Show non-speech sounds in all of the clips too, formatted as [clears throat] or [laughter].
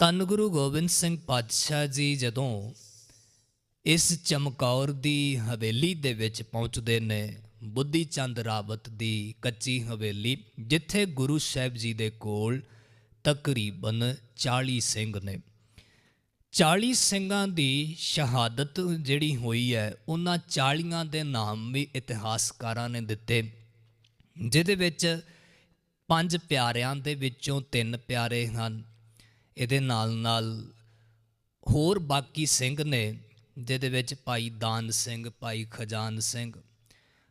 ਧੰਨ ਗੁਰੂ ਗੋਬਿੰਦ ਸਿੰਘ ਪਾਤਸ਼ਾਹ ਜੀ ਜਦੋਂ ਇਸ ਚਮਕੌਰ ਦੀ ਹਵੇਲੀ ਦੇ ਵਿੱਚ ਪਹੁੰਚਦੇ ਨੇ, ਬੁੱਧੀ ਚੰਦ ਰਾਵਤ ਦੀ ਕੱਚੀ ਹਵੇਲੀ, ਜਿੱਥੇ ਗੁਰੂ ਸਾਹਿਬ ਜੀ ਦੇ ਕੋਲ ਤਕਰੀਬਨ 40 ਸਿੰਘ ਨੇ। 40 ਸਿੰਘਾਂ ਦੀ ਸ਼ਹਾਦਤ ਜਿਹੜੀ ਹੋਈ ਹੈ, ਉਹਨਾਂ 40ਾਂ ਦੇ ਨਾਮ ਵੀ ਇਤਿਹਾਸਕਾਰਾਂ ਨੇ ਦਿੱਤੇ, ਜਿਹਦੇ ਵਿੱਚ ਪੰਜ ਪਿਆਰਿਆਂ ਦੇ ਵਿੱਚੋਂ ਤਿੰਨ ਪਿਆਰੇ ਹਨ। ਇਹਦੇ ਨਾਲ ਨਾਲ ਹੋਰ ਬਾਕੀ ਸਿੰਘ ਨੇ, ਜਿਹਦੇ ਵਿੱਚ ਭਾਈ ਦਾਨ ਸਿੰਘ, ਭਾਈ ਖਜਾਨ ਸਿੰਘ,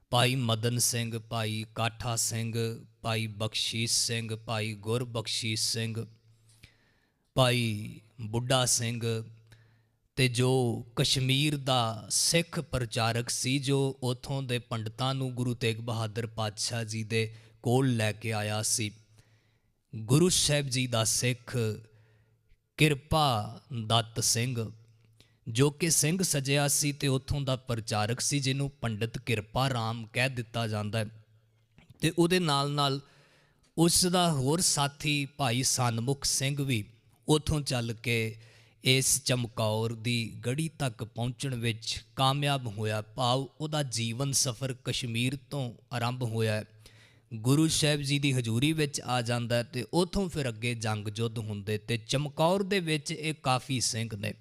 ਭਾਈ ਮਦਨ ਸਿੰਘ, ਭਾਈ ਕਾਠਾ ਸਿੰਘ, ਭਾਈ ਬਖਸ਼ੀਸ਼ ਸਿੰਘ, ਭਾਈ ਗੁਰਬਖਸ਼ੀਸ਼ ਸਿੰਘ, ਭਾਈ ਬੁੱਢਾ ਸਿੰਘ ਤੇ ਜੋ ਕਸ਼ਮੀਰ ਦਾ ਸਿੱਖ ਪ੍ਰਚਾਰਕ ਸੀ, ਜੋ ਉਥੋਂ ਦੇ ਪੰਡਤਾਂ ਨੂੰ ਗੁਰੂ ਤੇਗ ਬਹਾਦਰ ਪਾਤਸ਼ਾਹ ਜੀ ਦੇ ਕੋਲ ਲੈ ਕੇ ਆਇਆ ਸੀ। ਗੁਰੂ ਸਾਹਿਬ ਜੀ ਦਾ ਸਿੱਖ ਕਿਰਪਾ ਦੱਤ ਸਿੰਘ, ਜੋ ਕਿ ਸਿੰਘ ਸਜਿਆ ਸੀ ਤੇ ਉਥੋਂ ਦਾ ਪ੍ਰਚਾਰਕ ਸੀ, ਜਿਹਨੂੰ ਪੰਡਿਤ ਕਿਰਪਾ ਰਾਮ ਕਹਿ ਦਿੱਤਾ ਜਾਂਦਾ ਹੈ। ਤੇ ਉਹਦੇ ਨਾਲ ਨਾਲ ਉਸ ਦਾ ਹੋਰ ਸਾਥੀ ਭਾਈ ਸਨਮੁਖ ਸਿੰਘ ਵੀ ਉਥੋਂ ਚੱਲ ਕੇ ਇਸ ਚਮਕੌਰ ਦੀ ਗੜੀ ਤੱਕ ਪਹੁੰਚਣ ਵਿੱਚ ਕਾਮਯਾਬ ਹੋਇਆ। ਭਾਵ ਉਹਦਾ ਜੀਵਨ ਸਫਰ ਕਸ਼ਮੀਰ ਤੋਂ ਆਰੰਭ ਹੋਇਆ ਗੁਰੂ ਸਾਹਿਬ ਜੀ ਦੀ ਹਜ਼ੂਰੀ ਵਿੱਚ ਆ ਜਾਂਦਾ ਹੈ ਤੇ ਉਥੋਂ ਫਿਰ ਅੱਗੇ ਜੰਗ ਜੁੱਧ ਹੁੰਦੇ ਤੇ ਚਮਕੌਰ ਦੇ ਵਿੱਚ ਇਹ ਕਾਫੀ ਸਿੰਘ ਨੇ,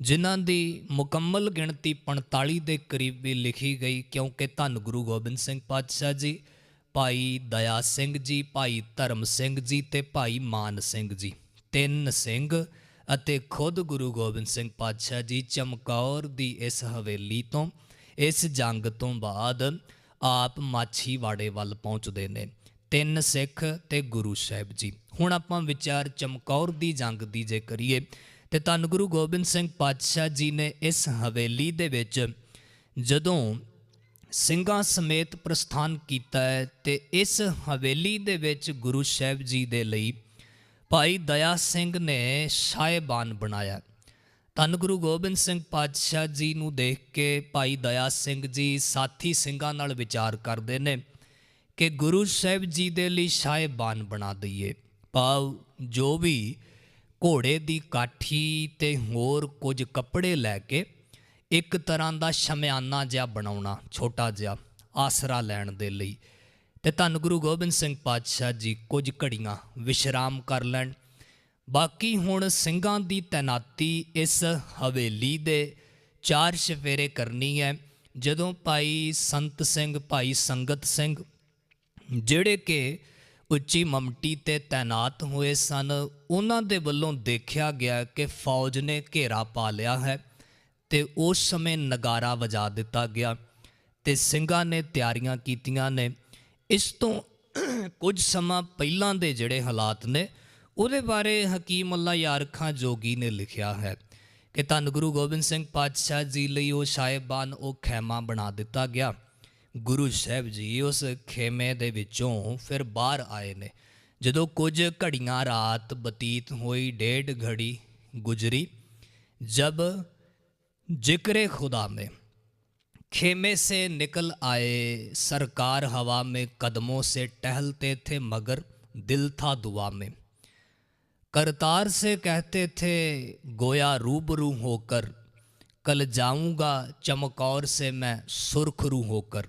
ਜਿਨ੍ਹਾਂ ਦੀ ਮੁਕੰਮਲ ਗਿਣਤੀ 45 ਦੇ ਕਰੀਬ ਵੀ ਲਿਖੀ ਗਈ, ਕਿਉਂਕਿ ਧੰਨ ਗੁਰੂ ਗੋਬਿੰਦ ਸਿੰਘ ਪਾਤਸ਼ਾਹ ਜੀ, ਭਾਈ ਦਇਆ ਸਿੰਘ ਜੀ, ਭਾਈ ਧਰਮ ਸਿੰਘ ਜੀ ਤੇ ਭਾਈ ਮਾਨ ਸਿੰਘ ਜੀ। ਤਿੰਨ ਸਿੰਘ ਅਤੇ ਖੁਦ ਗੁਰੂ ਗੋਬਿੰਦ ਸਿੰਘ ਪਾਤਸ਼ਾਹ ਜੀ ਚਮਕੌਰ ਦੀ ਇਸ ਹਵੇਲੀ ਤੋਂ, ਇਸ ਜੰਗ ਤੋਂ ਬਾਅਦ ਆਪ ਮਾਛੀਵਾੜੇ ਵੱਲ ਪਹੁੰਚਦੇ ਨੇ। ਤਿੰਨ ਸਿੱਖ ਤੇ ਗੁਰੂ ਸਾਹਿਬ ਜੀ। ਹੁਣ ਆਪਾਂ ਵਿਚਾਰ ਚਮਕੌਰ ਦੀ ਜੰਗ ਦੀ ਜੇ ਕਰੀਏ, ਤੇ ਧੰਨ ਗੁਰੂ ਗੋਬਿੰਦ ਸਿੰਘ ਪਾਤਸ਼ਾਹ ਜੀ ਨੇ ਇਸ ਹਵੇਲੀ ਦੇ ਵਿੱਚ ਜਦੋਂ ਸਿੰਘਾਂ ਸਮੇਤ ਪ੍ਰਸਥਾਨ ਕੀਤਾ ਹੈ, ਤੇ ਇਸ ਹਵੇਲੀ ਦੇ ਵਿੱਚ ਗੁਰੂ ਸਾਹਿਬ ਜੀ ਦੇ ਲਈ ਭਾਈ ਦਇਆ ਸਿੰਘ ਨੇ ਸਾਹਿਬਾਨ ਬਣਾਇਆ। ਧੰਨ ਗੁਰੂ ਗੋਬਿੰਦ ਸਿੰਘ ਪਾਤਸ਼ਾਹ ਜੀ ਨੂੰ ਦੇਖ ਕੇ ਭਾਈ ਦਇਆ ਸਿੰਘ ਜੀ ਸਾਥੀ ਸਿੰਘਾਂ ਨਾਲ ਵਿਚਾਰ ਕਰਦੇ ਨੇ ਕਿ ਗੁਰੂ ਸਾਹਿਬ ਜੀ ਦੇ ਲਈ ਸਾਹਿਬਾਨ ਬਣਾ ਦਈਏ। ਭਾਵ ਜੋ ਵੀ ਘੋੜੇ ਦੀ ਕਾਠੀ ਤੇ ਹੋਰ ਕੁਝ ਕੱਪੜੇ ਲੈ ਕੇ ਇੱਕ ਤਰ੍ਹਾਂ ਦਾ ਸ਼ਮਿਆਨਾ ਜਿਹਾ ਬਣਾਉਣਾ, ਛੋਟਾ ਜਿਹਾ ਆਸਰਾ ਲੈਣ ਦੇ ਲਈ। ਤੇ ਧੰਨ ਗੁਰੂ ਗੋਬਿੰਦ ਸਿੰਘ ਪਾਤਸ਼ਾਹ ਜੀ ਕੁਝ ਘੜੀਆਂ ਵਿਸ਼ਰਾਮ ਕਰ ਲੈਣ। ਬਾਕੀ ਹੁਣ ਸਿੰਘਾਂ ਦੀ ਤੈਨਾਤੀ ਇਸ ਹਵੇਲੀ ਦੇ ਚਾਰ ਸ਼ਫੇਰੇ ਕਰਨੀ ਹੈ। ਜਦੋਂ ਭਾਈ ਸੰਤ ਸਿੰਘ, ਭਾਈ ਸੰਗਤ ਸਿੰਘ, ਜਿਹੜੇ ਕਿ ਉੱਚੀ ਮਮਟੀ ਤੇ ਤਾਇਨਾਤ ਹੋਏ ਸਨ, ਉਹਨਾਂ ਦੇ ਵੱਲੋਂ ਦੇਖਿਆ ਗਿਆ ਕਿ ਫੌਜ ਨੇ ਘੇਰਾ ਪਾ ਲਿਆ ਹੈ ਤੇ ਉਸ ਸਮੇਂ ਨਗਾਰਾ ਵਜਾ ਦਿੱਤਾ ਗਿਆ ਤੇ ਸਿੰਘਾਂ ਨੇ ਤਿਆਰੀਆਂ ਕੀਤੀਆਂ ਨੇ। ਇਸ ਤੋਂ ਕੁਝ ਸਮਾਂ ਪਹਿਲਾਂ ਦੇ ਜਿਹੜੇ ਹਾਲਾਤ ਨੇ ਉਹਦੇ ਬਾਰੇ ਹਕੀਮ ਅੱਲਾ ਯਾਰ ਖਾਂ ਜੋਗੀ ਨੇ ਲਿਖਿਆ ਹੈ ਕਿ ਧੰਨ ਗੁਰੂ ਗੋਬਿੰਦ ਸਿੰਘ ਪਾਤਸ਼ਾਹ ਜੀ ਲਈ ਉਹ ਸਾਹਿਬਾਨ ਉਹ ਖੈਮਾ ਬਣਾ ਦਿੱਤਾ ਗਿਆ ਗੁਰੂ ਸਾਹਿਬ ਜੀ ਉਸ ਖੇਮੇ ਦੇ ਵਿੱਚੋਂ ਫਿਰ ਬਾਹਰ ਆਏ ਨੇ ਜਦੋਂ ਕੁਝ ਘੜੀਆਂ ਰਾਤ ਬਤੀਤ ਹੋਈ ਡੇਢ ਘੜੀ ਗੁਜਰੀ ਜਬ जिक्र खुदा में खेमे से निकल आए सरकार हवा में कदमों से टहलते थे मगर दिल था दुआ में करतार से कहते थे गोया रूबरू होकर कल जाऊंगा चमकौर से मैं सुरखरू होकर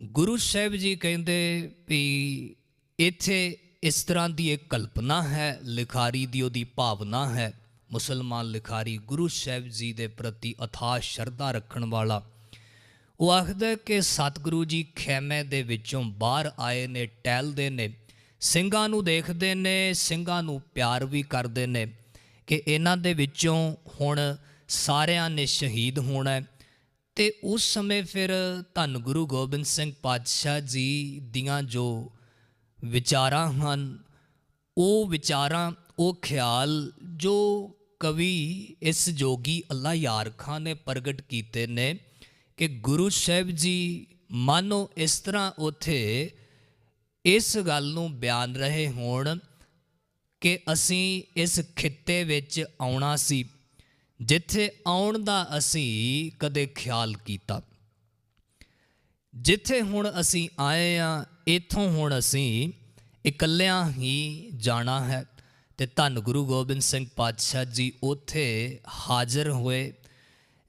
ਗੁਰੂ ਸਾਹਿਬ ਜੀ ਕਹਿੰਦੇ ਵੀ ਇੱਥੇ ਇਸ ਤਰ੍ਹਾਂ ਦੀ ਇੱਕ ਕਲਪਨਾ ਹੈ ਲਿਖਾਰੀ ਦੀ ਉਹਦੀ ਭਾਵਨਾ ਹੈ ਮੁਸਲਮਾਨ ਲਿਖਾਰੀ ਗੁਰੂ ਸਾਹਿਬ ਜੀ ਦੇ ਪ੍ਰਤੀ ਅਥਾਹ ਸ਼ਰਧਾ ਰੱਖਣ ਵਾਲਾ ਉਹ ਆਖਦਾ ਹੈ ਕਿ ਸਤਿਗੁਰੂ ਜੀ ਖੈਮੇ ਦੇ ਵਿੱਚੋਂ ਬਾਹਰ ਆਏ ਨੇ ਟਹਿਲਦੇ ਨੇ ਸਿੰਘਾਂ ਨੂੰ ਦੇਖਦੇ ਨੇ, ਸਿੰਘਾਂ ਨੂੰ ਪਿਆਰ ਵੀ ਕਰਦੇ ਨੇ ਕਿ ਇਹਨਾਂ ਦੇ ਵਿੱਚੋਂ ਹੁਣ ਸਾਰਿਆਂ ਨੇ ਸ਼ਹੀਦ ਹੋਣਾ ਹੈ। ਤੇ ਉਸ ਸਮੇਂ ਫਿਰ ਧੰਨ ਗੁਰੂ ਗੋਬਿੰਦ ਸਿੰਘ ਪਾਤਸ਼ਾਹ ਜੀ ਦੀਆਂ ਜੋ ਵਿਚਾਰਾਂ ਹਨ, ਉਹ ਵਿਚਾਰਾਂ, ਉਹ ਖਿਆਲ ਜੋ ਕਵੀ ਇਸ ਜੋਗੀ ਅੱਲਾ ਯਾਰ ਖਾਨ ਨੇ ਪ੍ਰਗਟ ਕੀਤੇ ਨੇ ਕਿ ਗੁਰੂ ਸਾਹਿਬ ਜੀ, ਮਾਨੋ ਇਸ ਤਰ੍ਹਾਂ ਉਥੇ ਇਸ ਗੱਲ ਨੂੰ ਬਿਆਨ ਰਹੇ ਹੋਣ ਕਿ ਅਸੀਂ ਇਸ ਖਿੱਤੇ ਵਿੱਚ ਆਉਣਾ ਸੀ, ਜਿੱਥੇ ਆਉਣ ਦਾ ਅਸੀਂ ਕਦੇ ਖਿਆਲ ਕੀਤਾ। ਜਿੱਥੇ ਹੁਣ ਅਸੀਂ ਆਏ ਆ ਇੱਥੋਂ ਹੁਣ ਅਸੀਂ ਇਕੱਲਿਆਂ ਹੀ ਜਾਣਾ ਹੈ ਤੇ ਧੰਨ ਗੁਰੂ ਗੋਬਿੰਦ ਸਿੰਘ ਪਾਤਸ਼ਾਹ ਜੀ ਉੱਥੇ ਹਾਜ਼ਰ ਹੋਏ।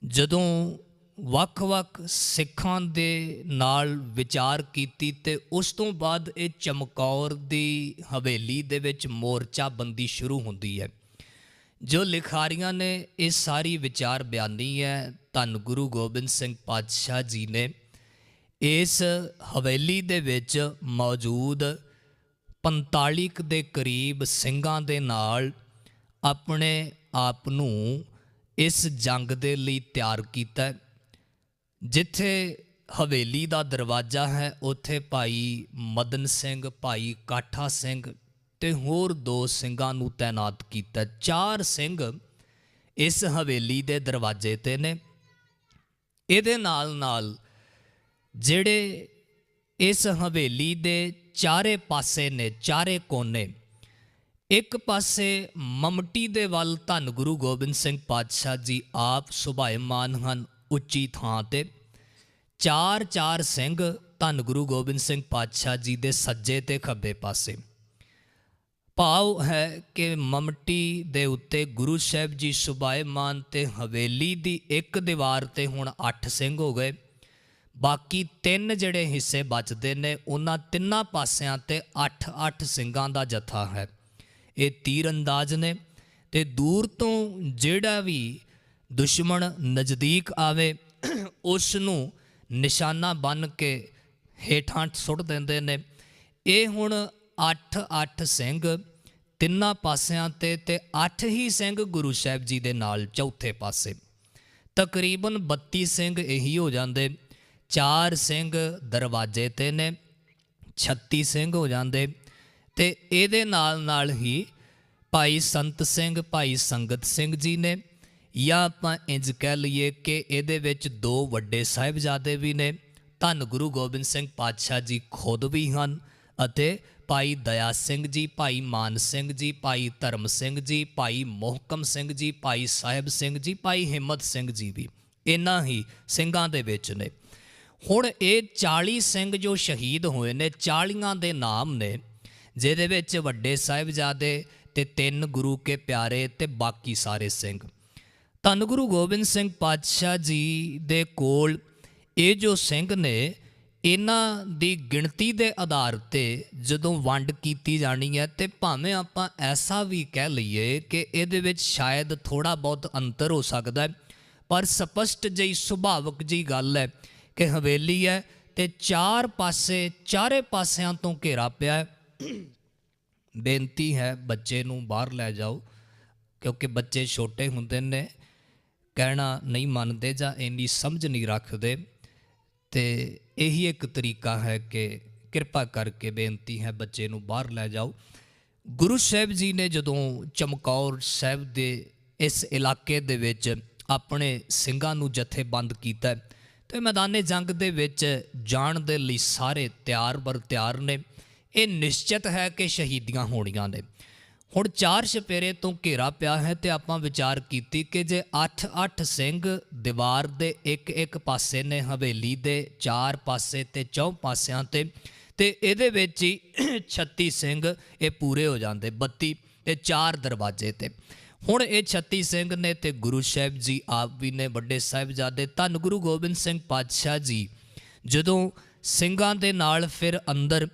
ਜਦੋਂ ਵੱਖ-ਵੱਖ ਸਿੱਖਾਂ ਦੇ ਨਾਲ ਵਿਚਾਰ ਕੀਤੀ ਤੇ ਉਸ ਤੋਂ ਬਾਅਦ ਇਹ ਚਮਕੌਰ ਦੀ ਹਵੇਲੀ ਦੇ ਵਿੱਚ ਮੋਰਚਾ ਬੰਦੀ ਸ਼ੁਰੂ ਹੁੰਦੀ ਹੈ। ਜੋ ਲਿਖਾਰੀਆਂ ਨੇ ਇਹ ਸਾਰੀ ਵਿਚਾਰ ਬਿਆਨੀ ਹੈ, ਧੰਨ ਗੁਰੂ ਗੋਬਿੰਦ ਸਿੰਘ ਪਾਤਸ਼ਾਹ ਜੀ ਨੇ। ਇਸ ਹਵੇਲੀ ਦੇ ਵਿੱਚ ਮੌਜੂਦ 45 ਕੁ ਦੇ ਕਰੀਬ ਸਿੰਘਾਂ ਦੇ ਨਾਲ ਆਪਣੇ ਆਪ ਨੂੰ ਇਸ ਜੰਗ ਦੇ ਲਈ ਤਿਆਰ ਕੀਤਾ। ਜਿੱਥੇ ਹਵੇਲੀ ਦਾ ਦਰਵਾਜ਼ਾ ਹੈ, ਉੱਥੇ ਭਾਈ ਮਦਨ ਸਿੰਘ, ਭਾਈ ਕਾਠਾ ਸਿੰਘ ਤੇ ਹੋਰ ਦੋ ਸਿੰਘਾਂ ਨੂੰ ਤਾਇਨਾਤ ਕੀਤਾ। ਚਾਰ ਸਿੰਘ ਇਸ ਹਵੇਲੀ ਦੇ ਦਰਵਾਜ਼ੇ ਤੇ ਨੇ। ਇਹਦੇ ਨਾਲ ਨਾਲ ਜਿਹੜੇ ਇਸ ਹਵੇਲੀ ਦੇ ਚਾਰੇ ਪਾਸੇ ਨੇ, ਚਾਰੇ ਕੋਨੇ, ਇੱਕ ਪਾਸੇ ਮਮਟੀ ਦੇ ਵੱਲ ਧੰਨ ਗੁਰੂ ਗੋਬਿੰਦ ਸਿੰਘ ਪਾਤਸ਼ਾਹ ਜੀ ਆਪ ਸੁਭਾਇਮਾਨ ਹਨ ਉੱਚੀ ਥਾਂ ਤੇ। ਚਾਰ ਚਾਰ ਸਿੰਘ ਧੰਨ ਗੁਰੂ ਗੋਬਿੰਦ ਸਿੰਘ ਪਾਤਸ਼ਾਹ ਜੀ ਦੇ ਸੱਜੇ ਤੇ ਖੱਬੇ ਪਾਸੇ। ਭਾਵ ਹੈ ਕਿ ਮਮਟੀ ਦੇ ਉੱਤੇ ਗੁਰੂ ਸਾਹਿਬ ਜੀ ਸੁਭਾਇਮਾਨ ਤੇ ਹਵੇਲੀ ਦੀ ਇੱਕ ਦੀਵਾਰ ਤੇ ਹੁਣ 8 ਸਿੰਘ ਹੋ ਗਏ। ਬਾਕੀ ਤਿੰਨ ਜਿਹੜੇ ਹਿੱਸੇ ਬਚਦੇ ਨੇ, ਉਹਨਾਂ ਤਿੰਨਾਂ ਪਾਸਿਆਂ ਤੇ 8-8 ਸਿੰਘਾਂ ਦਾ ਜਥਾ ਹੈ। ਇਹ ਤੀਰ ਅੰਦਾਜ਼ ਨੇ ਤੇ ਦੂਰ ਤੋਂ ਜਿਹੜਾ ਵੀ ਦੁਸ਼ਮਣ ਨਜ਼ਦੀਕ ਆਵੇ ਉਸ ਨੂੰ ਨਿਸ਼ਾਨਾ ਬਨ ਕੇ ਹੇਠਾਂ ਸੁੱਟ ਦਿੰਦੇ ਨੇ। ਇਹ ਹੁਣ 8-8 ਸਿੰਘ ਤਿੰਨਾਂ ਪਾਸਿਆਂ ਤੇ ਤੇ 8 ਹੀ ਸਿੰਘ ਗੁਰੂ ਸਾਹਿਬ ਜੀ ਦੇ ਨਾਲ ਚੌਥੇ ਪਾਸੇ। ਤਕਰੀਬਨ 32 ਸਿੰਘ ਇਹੀ ਹੋ ਜਾਂਦੇ, ਚਾਰ ਸਿੰਘ ਦਰਵਾਜ਼ੇ ਤੇ ਨੇ 36 ਸਿੰਘ ਹੋ ਜਾਂਦੇ ਤੇ ਇਹਦੇ ਨਾਲ ਨਾਲ ਹੀ ਭਾਈ ਸੰਤ ਸਿੰਘ, ਭਾਈ ਸੰਗਤ ਸਿੰਘ ਜੀ ਨੇ ਜਾਂ ਆਪਾਂ ਇੰਜ ਕਹਿ ਲਈਏ ਕਿ ਇਹਦੇ ਵਿੱਚ ਦੋ ਵੱਡੇ ਸਾਹਿਬਜ਼ਾਦੇ ਵੀ ਨੇ, ਧੰਨ ਗੁਰੂ ਗੋਬਿੰਦ ਸਿੰਘ ਪਾਤਸ਼ਾਹ ਜੀ ਖੁਦ ਵੀ ਹਨ ਅਤੇ ਭਾਈ ਦਇਆ ਸਿੰਘ ਜੀ, ਭਾਈ ਮਾਨ ਸਿੰਘ ਜੀ, ਭਾਈ ਧਰਮ ਸਿੰਘ ਜੀ, ਭਾਈ ਮੋਹਕਮ ਸਿੰਘ ਜੀ, ਭਾਈ ਸਾਹਿਬ ਸਿੰਘ ਜੀ, ਭਾਈ ਹਿੰਮਤ ਸਿੰਘ ਜੀ ਵੀ ਇਹਨਾਂ ਹੀ ਸਿੰਘਾਂ ਦੇ ਵਿੱਚ ਨੇ। ਹੁਣ ਇਹ 40 ਸਿੰਘ ਜੋ ਸ਼ਹੀਦ ਹੋਏ ਨੇ 40ਾਂ ਦੇ ਨਾਮ ਨੇ, ਜਿਹਦੇ ਵਿੱਚ ਵੱਡੇ ਸਾਹਿਬਜ਼ਾਦੇ ਤੇ ਤਿੰਨ ਗੁਰੂ ਕੇ ਪਿਆਰੇ ਤੇ ਬਾਕੀ ਸਾਰੇ ਸਿੰਘ। ਧੰਨ ਗੁਰੂ ਗੋਬਿੰਦ ਸਿੰਘ ਪਾਤਸ਼ਾਹ ਜੀ ਦੇ ਕੋਲ ਇਹ ਜੋ ਸਿੰਘ ਨੇ, ਇਹਨਾਂ ਦੀ ਗਿਣਤੀ ਦੇ ਆਧਾਰ ਤੇ ਜਦੋਂ ਵੰਡ ਕੀਤੀ ਜਾਣੀ ਹੈ, ਤੇ ਭਾਵੇਂ ਆਪਾਂ ਐਸਾ ਵੀ ਕਹਿ ਲਈਏ ਕਿ ਇਹਦੇ ਵਿੱਚ ਸ਼ਾਇਦ ਥੋੜਾ ਬਹੁਤ ਅੰਤਰ ਹੋ ਸਕਦਾ ਹੈ, ਪਰ ਸਪਸ਼ਟ ਜਿਹੀ ਸੁਭਾਵਕ ਜੀ ਗੱਲ ਹੈ ਕਿ ਹਵੇਲੀ ਹੈ ਤੇ ਚਾਰ ਪਾਸੇ, ਚਾਰੇ ਪਾਸਿਆਂ ਤੋਂ ਘੇਰਾ ਪਿਆ ਹੈ। ਬੇਨਤੀ ਹੈ ਬੱਚੇ ਨੂੰ ਬਾਹਰ ਲੈ ਜਾਓ, ਕਿਉਂਕਿ ਬੱਚੇ ਛੋਟੇ ਹੁੰਦੇ ਨੇ। ਕਹਿਣਾ ਨਹੀਂ ਮੰਨਦੇ ਜਾਂ ਇੰਨੀ ਸਮਝ ਨਹੀਂ ਰੱਖਦੇ, ਤੇ ਇਹੀ ਇੱਕ ਤਰੀਕਾ ਹੈ ਕਿ ਕਿਰਪਾ ਕਰਕੇ ਬੇਨਤੀ ਹੈ ਬੱਚੇ ਨੂੰ ਬਾਹਰ ਲੈ ਜਾਓ। ਗੁਰੂ ਸਾਹਿਬ ਜੀ ਨੇ ਜਦੋਂ ਚਮਕੌਰ ਸਾਹਿਬ ਦੇ ਇਸ ਇਲਾਕੇ ਦੇ ਵਿੱਚ ਆਪਣੇ ਸਿੰਘਾਂ ਨੂੰ ਜਥੇਬੰਦ ਕੀਤਾ, ਤੇ ਮੈਦਾਨੇ ਜੰਗ ਦੇ ਵਿੱਚ ਜਾਣ ਦੇ ਲਈ ਸਾਰੇ ਤਿਆਰ ਬਰ ਤਿਆਰ ਨੇ। ਇਹ ਨਿਸ਼ਚਿਤ ਹੈ ਕਿ ਸ਼ਹੀਦੀਆਂ ਹੋਣੀਆਂ ਨੇ। ਹੁਣ ਚਾਰ ਛਪੇਰੇ ਤੋਂ ਘੇਰਾ ਪਿਆ ਹੈ ਤੇ ਆਪਾਂ ਵਿਚਾਰ ਕੀਤੀ ਕਿ ਜੇ 8-8 ਸਿੰਘ ਦੀਵਾਰ ਦੇ ਇੱਕ ਇੱਕ ਪਾਸੇ ਨੇ, ਹਵੇਲੀ ਦੇ ਚਾਰ ਪਾਸੇ ਤੇ ਚੌਂ ਪਾਸਿਆਂ ਤੇ ਤੇ ਇਹਦੇ ਵਿੱਚ ਹੀ [clears throat] 36 ਸਿੰਘ ਇਹ ਪੂਰੇ ਹੋ ਜਾਂਦੇ 32 ਤੇ ਚਾਰ ਦਰਵਾਜ਼ੇ ਤੇ। ਹੁਣ ਇਹ 36 ਸਿੰਘ ਨੇ ਤੇ ਗੁਰੂ ਸਾਹਿਬ ਜੀ ਆਪ ਵੀ ਨੇ, ਵੱਡੇ ਸਾਹਿਬਜ਼ਾਦੇ ਧੰਨ ਗੁਰੂ ਗੋਬਿੰਦ ਸਿੰਘ ਪਾਤਸ਼ਾਹ ਜੀ, ਜਦੋਂ ਸਿੰਘਾਂ ਦੇ ਨਾਲ ਫਿਰ ਅੰਦਰ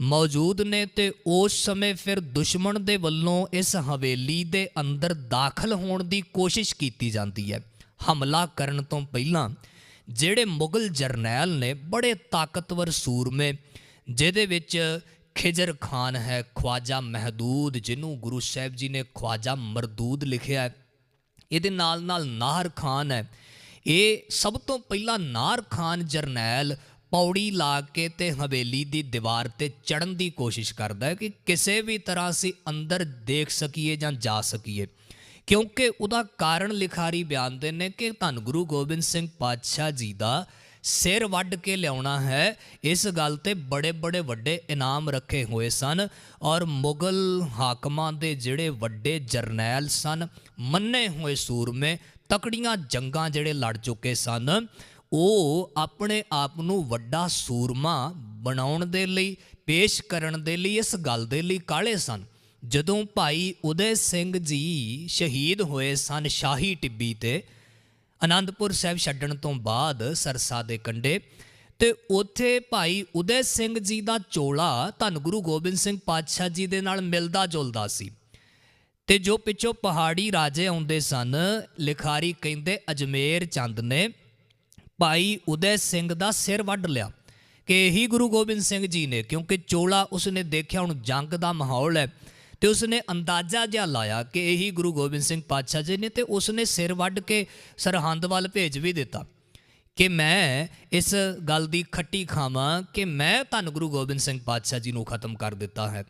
ਮੌਜੂਦ ਨੇ ਤੇ ਉਸ ਸਮੇਂ ਫਿਰ ਦੁਸ਼ਮਣ ਦੇ ਵੱਲੋਂ ਇਸ ਹਵੇਲੀ ਦੇ ਅੰਦਰ ਦਾਖਲ ਹੋਣ ਦੀ ਕੋਸ਼ਿਸ਼ ਕੀਤੀ ਜਾਂਦੀ ਹੈ। ਹਮਲਾ ਕਰਨ ਤੋਂ ਪਹਿਲਾਂ ਜਿਹੜੇ ਮੁਗਲ ਜਰਨੈਲ ਨੇ ਬੜੇ ਤਾਕਤਵਰ ਸੂਰਮੇ, ਜਿਹਦੇ ਵਿੱਚ ਖਿਜਰ ਖਾਨ ਹੈ, ਖਵਾਜਾ ਮਹਦੂਦ, ਜਿਹਨੂੰ ਗੁਰੂ ਸਾਹਿਬ ਜੀ ਨੇ ਖਵਾਜਾ ਮਰਦੂਦ ਲਿਖਿਆ ਇਹਦੇ ਨਾਲ ਨਾਲ ਨਾਹਰ ਖਾਨ ਹੈ। ਇਹ ਸਭ ਤੋਂ ਪਹਿਲਾਂ ਨਾਹਰ ਖਾਨ ਜਰਨੈਲ ਪੌੜੀ ਲਾ ਕੇ ਤੇ ਹਵੇਲੀ ਦੀ ਦੀਵਾਰ ਤੇ ਚੜਨ ਦੀ ਕੋਸ਼ਿਸ਼ ਕਰਦਾ ਹੈ ਕਿ ਕਿਸੇ ਵੀ ਤਰ੍ਹਾਂ ਅਸੀਂ ਅੰਦਰ ਦੇਖ ਸਕੀਏ ਜਾਂ ਜਾ ਸਕੀਏ। ਕਿਉਂਕਿ ਉਹਦਾ ਕਾਰਨ ਲਿਖਾਰੀ ਬਿਆਨਦੇ ਨੇ ਕਿ ਧੰਨ ਗੁਰੂ ਗੋਬਿੰਦ ਸਿੰਘ ਪਾਤਸ਼ਾਹ ਜੀ ਦਾ ਸਿਰ ਵੱਢ ਕੇ ਲਿਆਉਣਾ ਹੈ। ਇਸ ਗੱਲ ਤੇ ਬੜੇ ਬੜੇ ਵੱਡੇ ਇਨਾਮ ਰੱਖੇ ਹੋਏ ਸਨ ਔਰ ਮੁਗਲ ਹਾਕਮਾਂ ਦੇ ਜਿਹੜੇ ਵੱਡੇ ਜਰਨੈਲ ਸਨ, ਮੰਨੇ ਹੋਏ ਸੂਰਮੇ ਤਕੜੀਆਂ ਜੰਗਾਂ ਜਿਹੜੇ ਲੜ ਚੁੱਕੇ ਸਨ। ਉਹ ਆਪਣੇ ਆਪ ਨੂੰ ਵੱਡਾ ਸੂਰਮਾ ਬਣਾਉਣ ਦੇ ਲਈ, ਪੇਸ਼ ਕਰਨ ਦੇ ਲਈ, ਇਸ ਗੱਲ ਦੇ ਲਈ ਕਾਲੇ ਸਨ। ਜਦੋਂ ਭਾਈ ਉਦੈ ਸਿੰਘ ਜੀ ਸ਼ਹੀਦ ਹੋਏ ਸਨ ਸ਼ਾਹੀ ਟਿੱਬੀ ਤੇ ਆਨੰਦਪੁਰ ਸਾਹਿਬ ਛੱਡਣ ਤੋਂ ਬਾਅਦ ਸਰਸਾ ਦੇ ਕੰਢੇ, ਤੇ ਉੱਥੇ ਭਾਈ ਉਦੈ ਸਿੰਘ ਜੀ ਦਾ ਚੋਲਾ ਧੰਨ ਗੁਰੂ ਗੋਬਿੰਦ ਸਿੰਘ ਪਾਤਸ਼ਾਹ ਜੀ ਦੇ ਨਾਲ ਮਿਲਦਾ ਜੁਲਦਾ ਸੀ। ਤੇ ਜੋ ਪਿੱਛੋਂ ਪਹਾੜੀ ਰਾਜੇ ਆਉਂਦੇ ਸਨ, ਲਿਖਾਰੀ ਕਹਿੰਦੇ ਅਜਮੇਰ ਚੰਦ ਨੇ ਭਾਈ ਉਦੈ ਸਿੰਘ ਦਾ ਸਿਰ ਵੱਢ ਲਿਆ। ਕਿ ਇਹੀ ਗੁਰੂ ਗੋਬਿੰਦ ਸਿੰਘ ਜੀ ਨੇ, ਕਿਉਂਕਿ ਚੋਲਾ ਉਸਨੇ ਦੇਖਿਆ, ਹੁਣ ਜੰਗ ਦਾ ਮਾਹੌਲ ਹੈ, ਤੇ ਉਸਨੇ ਅੰਦਾਜ਼ਾ ਜਿਹਾ ਲਾਇਆ ਕਿ ਇਹੀ ਗੁਰੂ ਗੋਬਿੰਦ ਸਿੰਘ ਪਾਤਸ਼ਾਹ ਜੀ ਨੇ, ਤੇ ਉਸਨੇ ਸਿਰ ਵੱਢ ਕੇ ਸਰਹੰਦ ਵੱਲ ਭੇਜ ਵੀ ਦਿੱਤਾ। ਕਿ ਮੈਂ ਇਸ ਗੱਲ ਦੀ ਖੱਟੀ ਖਾਵਾਂ ਕਿ ਮੈਂ ਧੰਨ ਗੁਰੂ ਗੋਬਿੰਦ ਸਿੰਘ ਪਾਤਸ਼ਾਹ ਜੀ ਨੂੰ ਖਤਮ ਕਰ ਦਿੱਤਾ ਹੈ।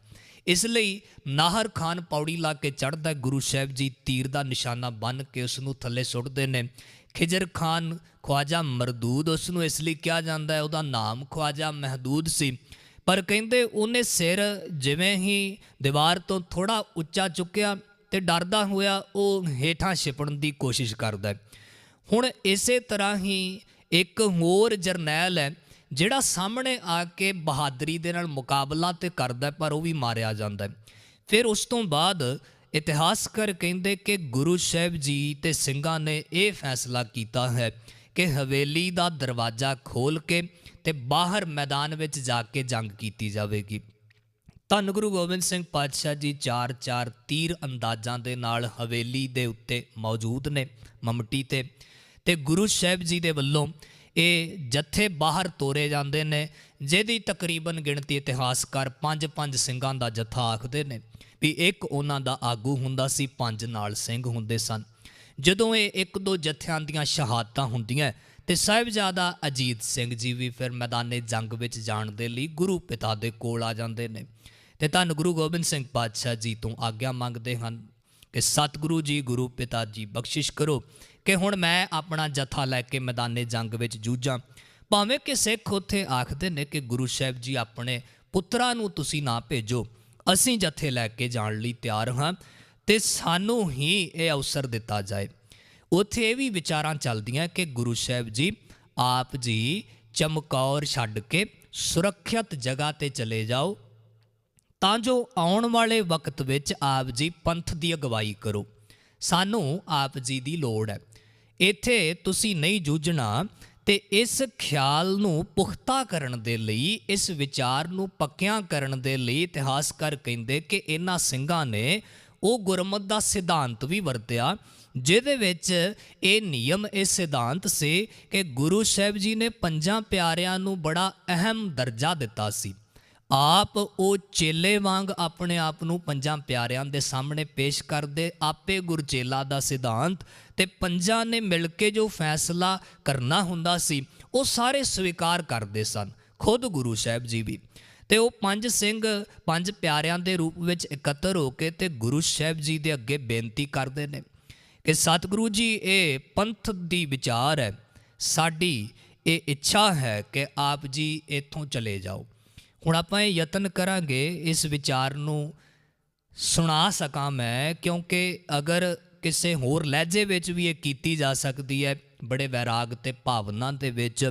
ਇਸ ਲਈ ਨਾਹਰ ਖਾਨ ਪੌੜੀ ਲਾ ਕੇ ਚੜ੍ਹਦਾ ਗੁਰੂ ਸਾਹਿਬ ਜੀ ਤੀਰ ਦਾ ਨਿਸ਼ਾਨਾ ਬੰਨ ਕੇ ਉਸ ਨੂੰ ਥੱਲੇ ਸੁੱਟਦੇ ਨੇ। ਖਿਜਰ ਖਾਨ ਖਵਾਜਾ ਮਰਦੂਦ ਉਸ ਨੂੰ ਇਸ ਲਈ ਕਿਹਾ ਜਾਂਦਾ ਹੈ, ਉਹਦਾ ਨਾਮ ਖਵਾਜਾ ਮਹਦੂਦ ਸੀ। ਪਰ ਕਹਿੰਦੇ ਉਹਨੇ ਸਿਰ ਜਿਵੇਂ ਹੀ ਦੀਵਾਰ ਤੋਂ ਥੋੜਾ ਉੱਚਾ ਚੁੱਕਿਆ ਤੇ ਡਰਦਾ ਹੋਇਆ ਉਹ ਹੇਠਾਂ ਛਿਪਣ ਦੀ ਕੋਸ਼ਿਸ਼ ਕਰਦਾ ਹੁਣ ਇਸੇ ਤਰ੍ਹਾਂ ਹੀ ਇੱਕ ਹੋਰ ਜਰਨੈਲ ਹੈ, ਜਿਹੜਾ ਸਾਹਮਣੇ ਆ ਕੇ ਬਹਾਦਰੀ ਦੇ ਨਾਲ ਮੁਕਾਬਲਾ ਤੇ ਕਰਦਾ ਪਰ ਉਹ ਵੀ ਮਾਰਿਆ ਜਾਂਦਾ ਫਿਰ ਉਸ ਤੋਂ ਬਾਅਦ ਇਤਿਹਾਸਕਾਰ ਕਹਿੰਦੇ ਕਿ ਗੁਰੂ ਸਾਹਿਬ ਜੀ ਤੇ ਸਿੰਘਾਂ ਨੇ ਇਹ ਫੈਸਲਾ ਕੀਤਾ ਹੈ ਕਿ ਹਵੇਲੀ ਦਾ ਦਰਵਾਜ਼ਾ ਖੋਲ ਕੇ ਤੇ ਬਾਹਰ ਮੈਦਾਨ ਵਿੱਚ ਜਾ ਕੇ ਜੰਗ ਕੀਤੀ ਜਾਵੇਗੀ। ਧੰਨ ਗੁਰੂ ਗੋਬਿੰਦ ਸਿੰਘ ਪਾਤਸ਼ਾਹ ਜੀ ਚਾਰ ਚਾਰ ਤੀਰ ਅੰਦਾਜ਼ਾਂ ਦੇ ਨਾਲ ਹਵੇਲੀ ਦੇ ਉੱਤੇ ਮੌਜੂਦ ਨੇ ਮਮਟੀ ਤੇ। ਤੇ ਗੁਰੂ ਸਾਹਿਬ ਜੀ ਦੇ ਵੱਲੋਂ ਇਹ ਜੱਥੇ ਬਾਹਰ ਤੋਰੇ ਜਾਂਦੇ ਨੇ, ਜਿਹਦੀ ਤਕਰੀਬਨ ਗਿਣਤੀ ਇਤਿਹਾਸਕਾਰ ਪੰਜ ਪੰਜ ਸਿੰਘਾਂ ਦਾ ਜੱਥਾ ਆਖਦੇ ਨੇ ਵੀ ਇੱਕ ਉਹਨਾਂ ਦਾ ਆਗੂ ਹੁੰਦਾ ਸੀ, ਪੰਜ ਨਾਲ ਸਿੰਘ ਹੁੰਦੇ ਸਨ। ਜਦੋਂ ਇਹ ਇੱਕ ਦੋ ਜਥਿਆਂ ਦੀਆਂ ਸ਼ਹਾਦਤਾਂ ਹੁੰਦੀਆਂ ਤੇ ਸਾਹਿਬਜ਼ਾਦਾ ਅਜੀਤ ਸਿੰਘ ਜੀ ਵੀ ਫਿਰ ਮੈਦਾਨੇ ਜੰਗ ਵਿੱਚ ਜਾਣ ਦੇ ਲਈ ਗੁਰੂ ਪਿਤਾ ਦੇ ਕੋਲ ਆ ਜਾਂਦੇ ਨੇ। ਤੇ ਧੰਨ ਗੁਰੂ ਗੋਬਿੰਦ ਸਿੰਘ ਪਾਤਸ਼ਾਹ ਜੀ ਤੋਂ ਆਗਿਆ ਮੰਗਦੇ ਹਨ ਕਿ ਸਤਿਗੁਰੂ ਜੀ, ਗੁਰੂ ਪਿਤਾ ਜੀ ਬਖਸ਼ਿਸ਼ ਕਰੋ ਕਿ ਹੁਣ ਮੈਂ ਆਪਣਾ ਜਥਾ ਲੈ ਕੇ ਮੈਦਾਨੇ ਜੰਗ ਵਿੱਚ ਜੂਝਾਂ। ਭਾਵੇਂ ਕਿ ਸਿੱਖ ਉੱਥੇ ਆਖਦੇ ਨੇ ਕਿ ਗੁਰੂ ਸਾਹਿਬ ਜੀ ਆਪਣੇ ਪੁੱਤਰਾਂ ਨੂੰ ਤੁਸੀਂ ਨਾ ਭੇਜੋ, ਅਸੀਂ ਜਥੇ ਲੈ ਕੇ ਜਾਣ ਲਈ ਤਿਆਰ ਹਾਂ। ਤੇ ਸਾਨੂੰ ਹੀ ਇਹ ਅਵਸਰ ਦਿੱਤਾ ਜਾਏ। ਉੱਥੇ ਇਹ ਵੀ ਵਿਚਾਰਾਂ ਚੱਲਦੀਆਂ ਕਿ ਗੁਰੂ ਸਾਹਿਬ ਜੀ ਆਪ ਜੀ ਚਮਕੌਰ ਛੱਡ ਕੇ ਸੁਰੱਖਿਅਤ ਜਗ੍ਹਾ ਤੇ ਚਲੇ ਜਾਓ, ਤਾਂ ਜੋ ਆਉਣ ਵਾਲੇ ਵਕਤ ਵਿੱਚ ਆਪ ਜੀ ਪੰਥ ਦੀ ਅਗਵਾਈ ਕਰੋ। ਸਾਨੂੰ ਆਪ ਜੀ ਦੀ ਲੋੜ ਹੈ। ਇੱਥੇ ਤੁਸੀਂ ਨਹੀਂ ਜੂਝਣਾ ਤੇ ਇਸ ਖਿਆਲ ਨੂੰ ਪੁਖਤਾ ਕਰਨ ਦੇ ਲਈ, ਇਸ ਵਿਚਾਰ ਨੂੰ ਪੱਕਿਆਂ ਕਰਨ ਦੇ ਲਈ ਇਤਿਹਾਸਕਾਰ ਕਹਿੰਦੇ ਕਿ ਇਹਨਾਂ ਸਿੰਘਾਂ ਨੇ ਉਹ ਗੁਰਮਤ ਦਾ ਸਿਧਾਂਤ ਵੀ ਵਰਤਿਆ, ਜਿਹਦੇ ਵਿੱਚ ਇਹ ਨਿਯਮ, ਇਹ ਸਿਧਾਂਤ ਸੀ ਕਿ ਗੁਰੂ ਸਾਹਿਬ ਜੀ ਨੇ ਪੰਜਾਂ ਪਿਆਰਿਆਂ ਨੂੰ ਬੜਾ ਅਹਿਮ ਦਰਜਾ ਦਿੱਤਾ ਸੀ। ਆਪ ਉਹ ਚੇਲੇ ਵਾਂਗ ਆਪਣੇ ਆਪ ਨੂੰ ਪੰਜਾਂ ਪਿਆਰਿਆਂ ਦੇ ਸਾਹਮਣੇ ਪੇਸ਼ ਕਰਦੇ, ਆਪੇ ਗੁਰਚੇਲਾ ਦਾ ਸਿਧਾਂਤ ਤੇ ਪੰਜਾਂ ਨੇ ਮਿਲ ਕੇ ਜੋ ਫੈਸਲਾ ਕਰਨਾ ਹੁੰਦਾ ਸੀ, ਉਹ ਸਾਰੇ ਸਵੀਕਾਰ ਕਰਦੇ ਸਨ, ਖੁਦ ਗੁਰੂ ਸਾਹਿਬ ਜੀ ਵੀ। ਤੇ ਉਹ ਪੰਜ ਸਿੰਘ ਪੰਜ ਪਿਆਰਿਆਂ ਦੇ ਰੂਪ ਵਿੱਚ ਇਕੱਤਰ ਹੋ ਕੇ ਤੇ ਗੁਰੂ ਸਾਹਿਬ ਜੀ ਦੇ ਅੱਗੇ ਬੇਨਤੀ ਕਰਦੇ ਨੇ ਕਿ ਸਤਿਗੁਰੂ ਜੀ, ਇਹ ਪੰਥ ਦੀ ਵਿਚਾਰ ਹੈ। ਸਾਡੀ ਇਹ ਇੱਛਾ ਹੈ ਕਿ ਆਪ ਜੀ ਇੱਥੋਂ ਚਲੇ ਜਾਓ। ਹੁਣ ਆਪਾਂ ਇਹ ਯਤਨ ਕਰਾਂਗੇ ਇਸ ਵਿਚਾਰ ਨੂੰ ਸੁਣਾ ਸਕਾਂ ਮੈਂ, ਕਿਉਂਕਿ ਅਗਰ ਕਿਸੇ ਹੋਰ ਲਹਿਜੇ ਵਿੱਚ ਵੀ ਇਹ ਕੀਤੀ ਜਾ ਸਕਦੀ ਹੈ, ਬੜੇ ਵੈਰਾਗ ਤੇ ਭਾਵਨਾ ਦੇ ਵਿੱਚ,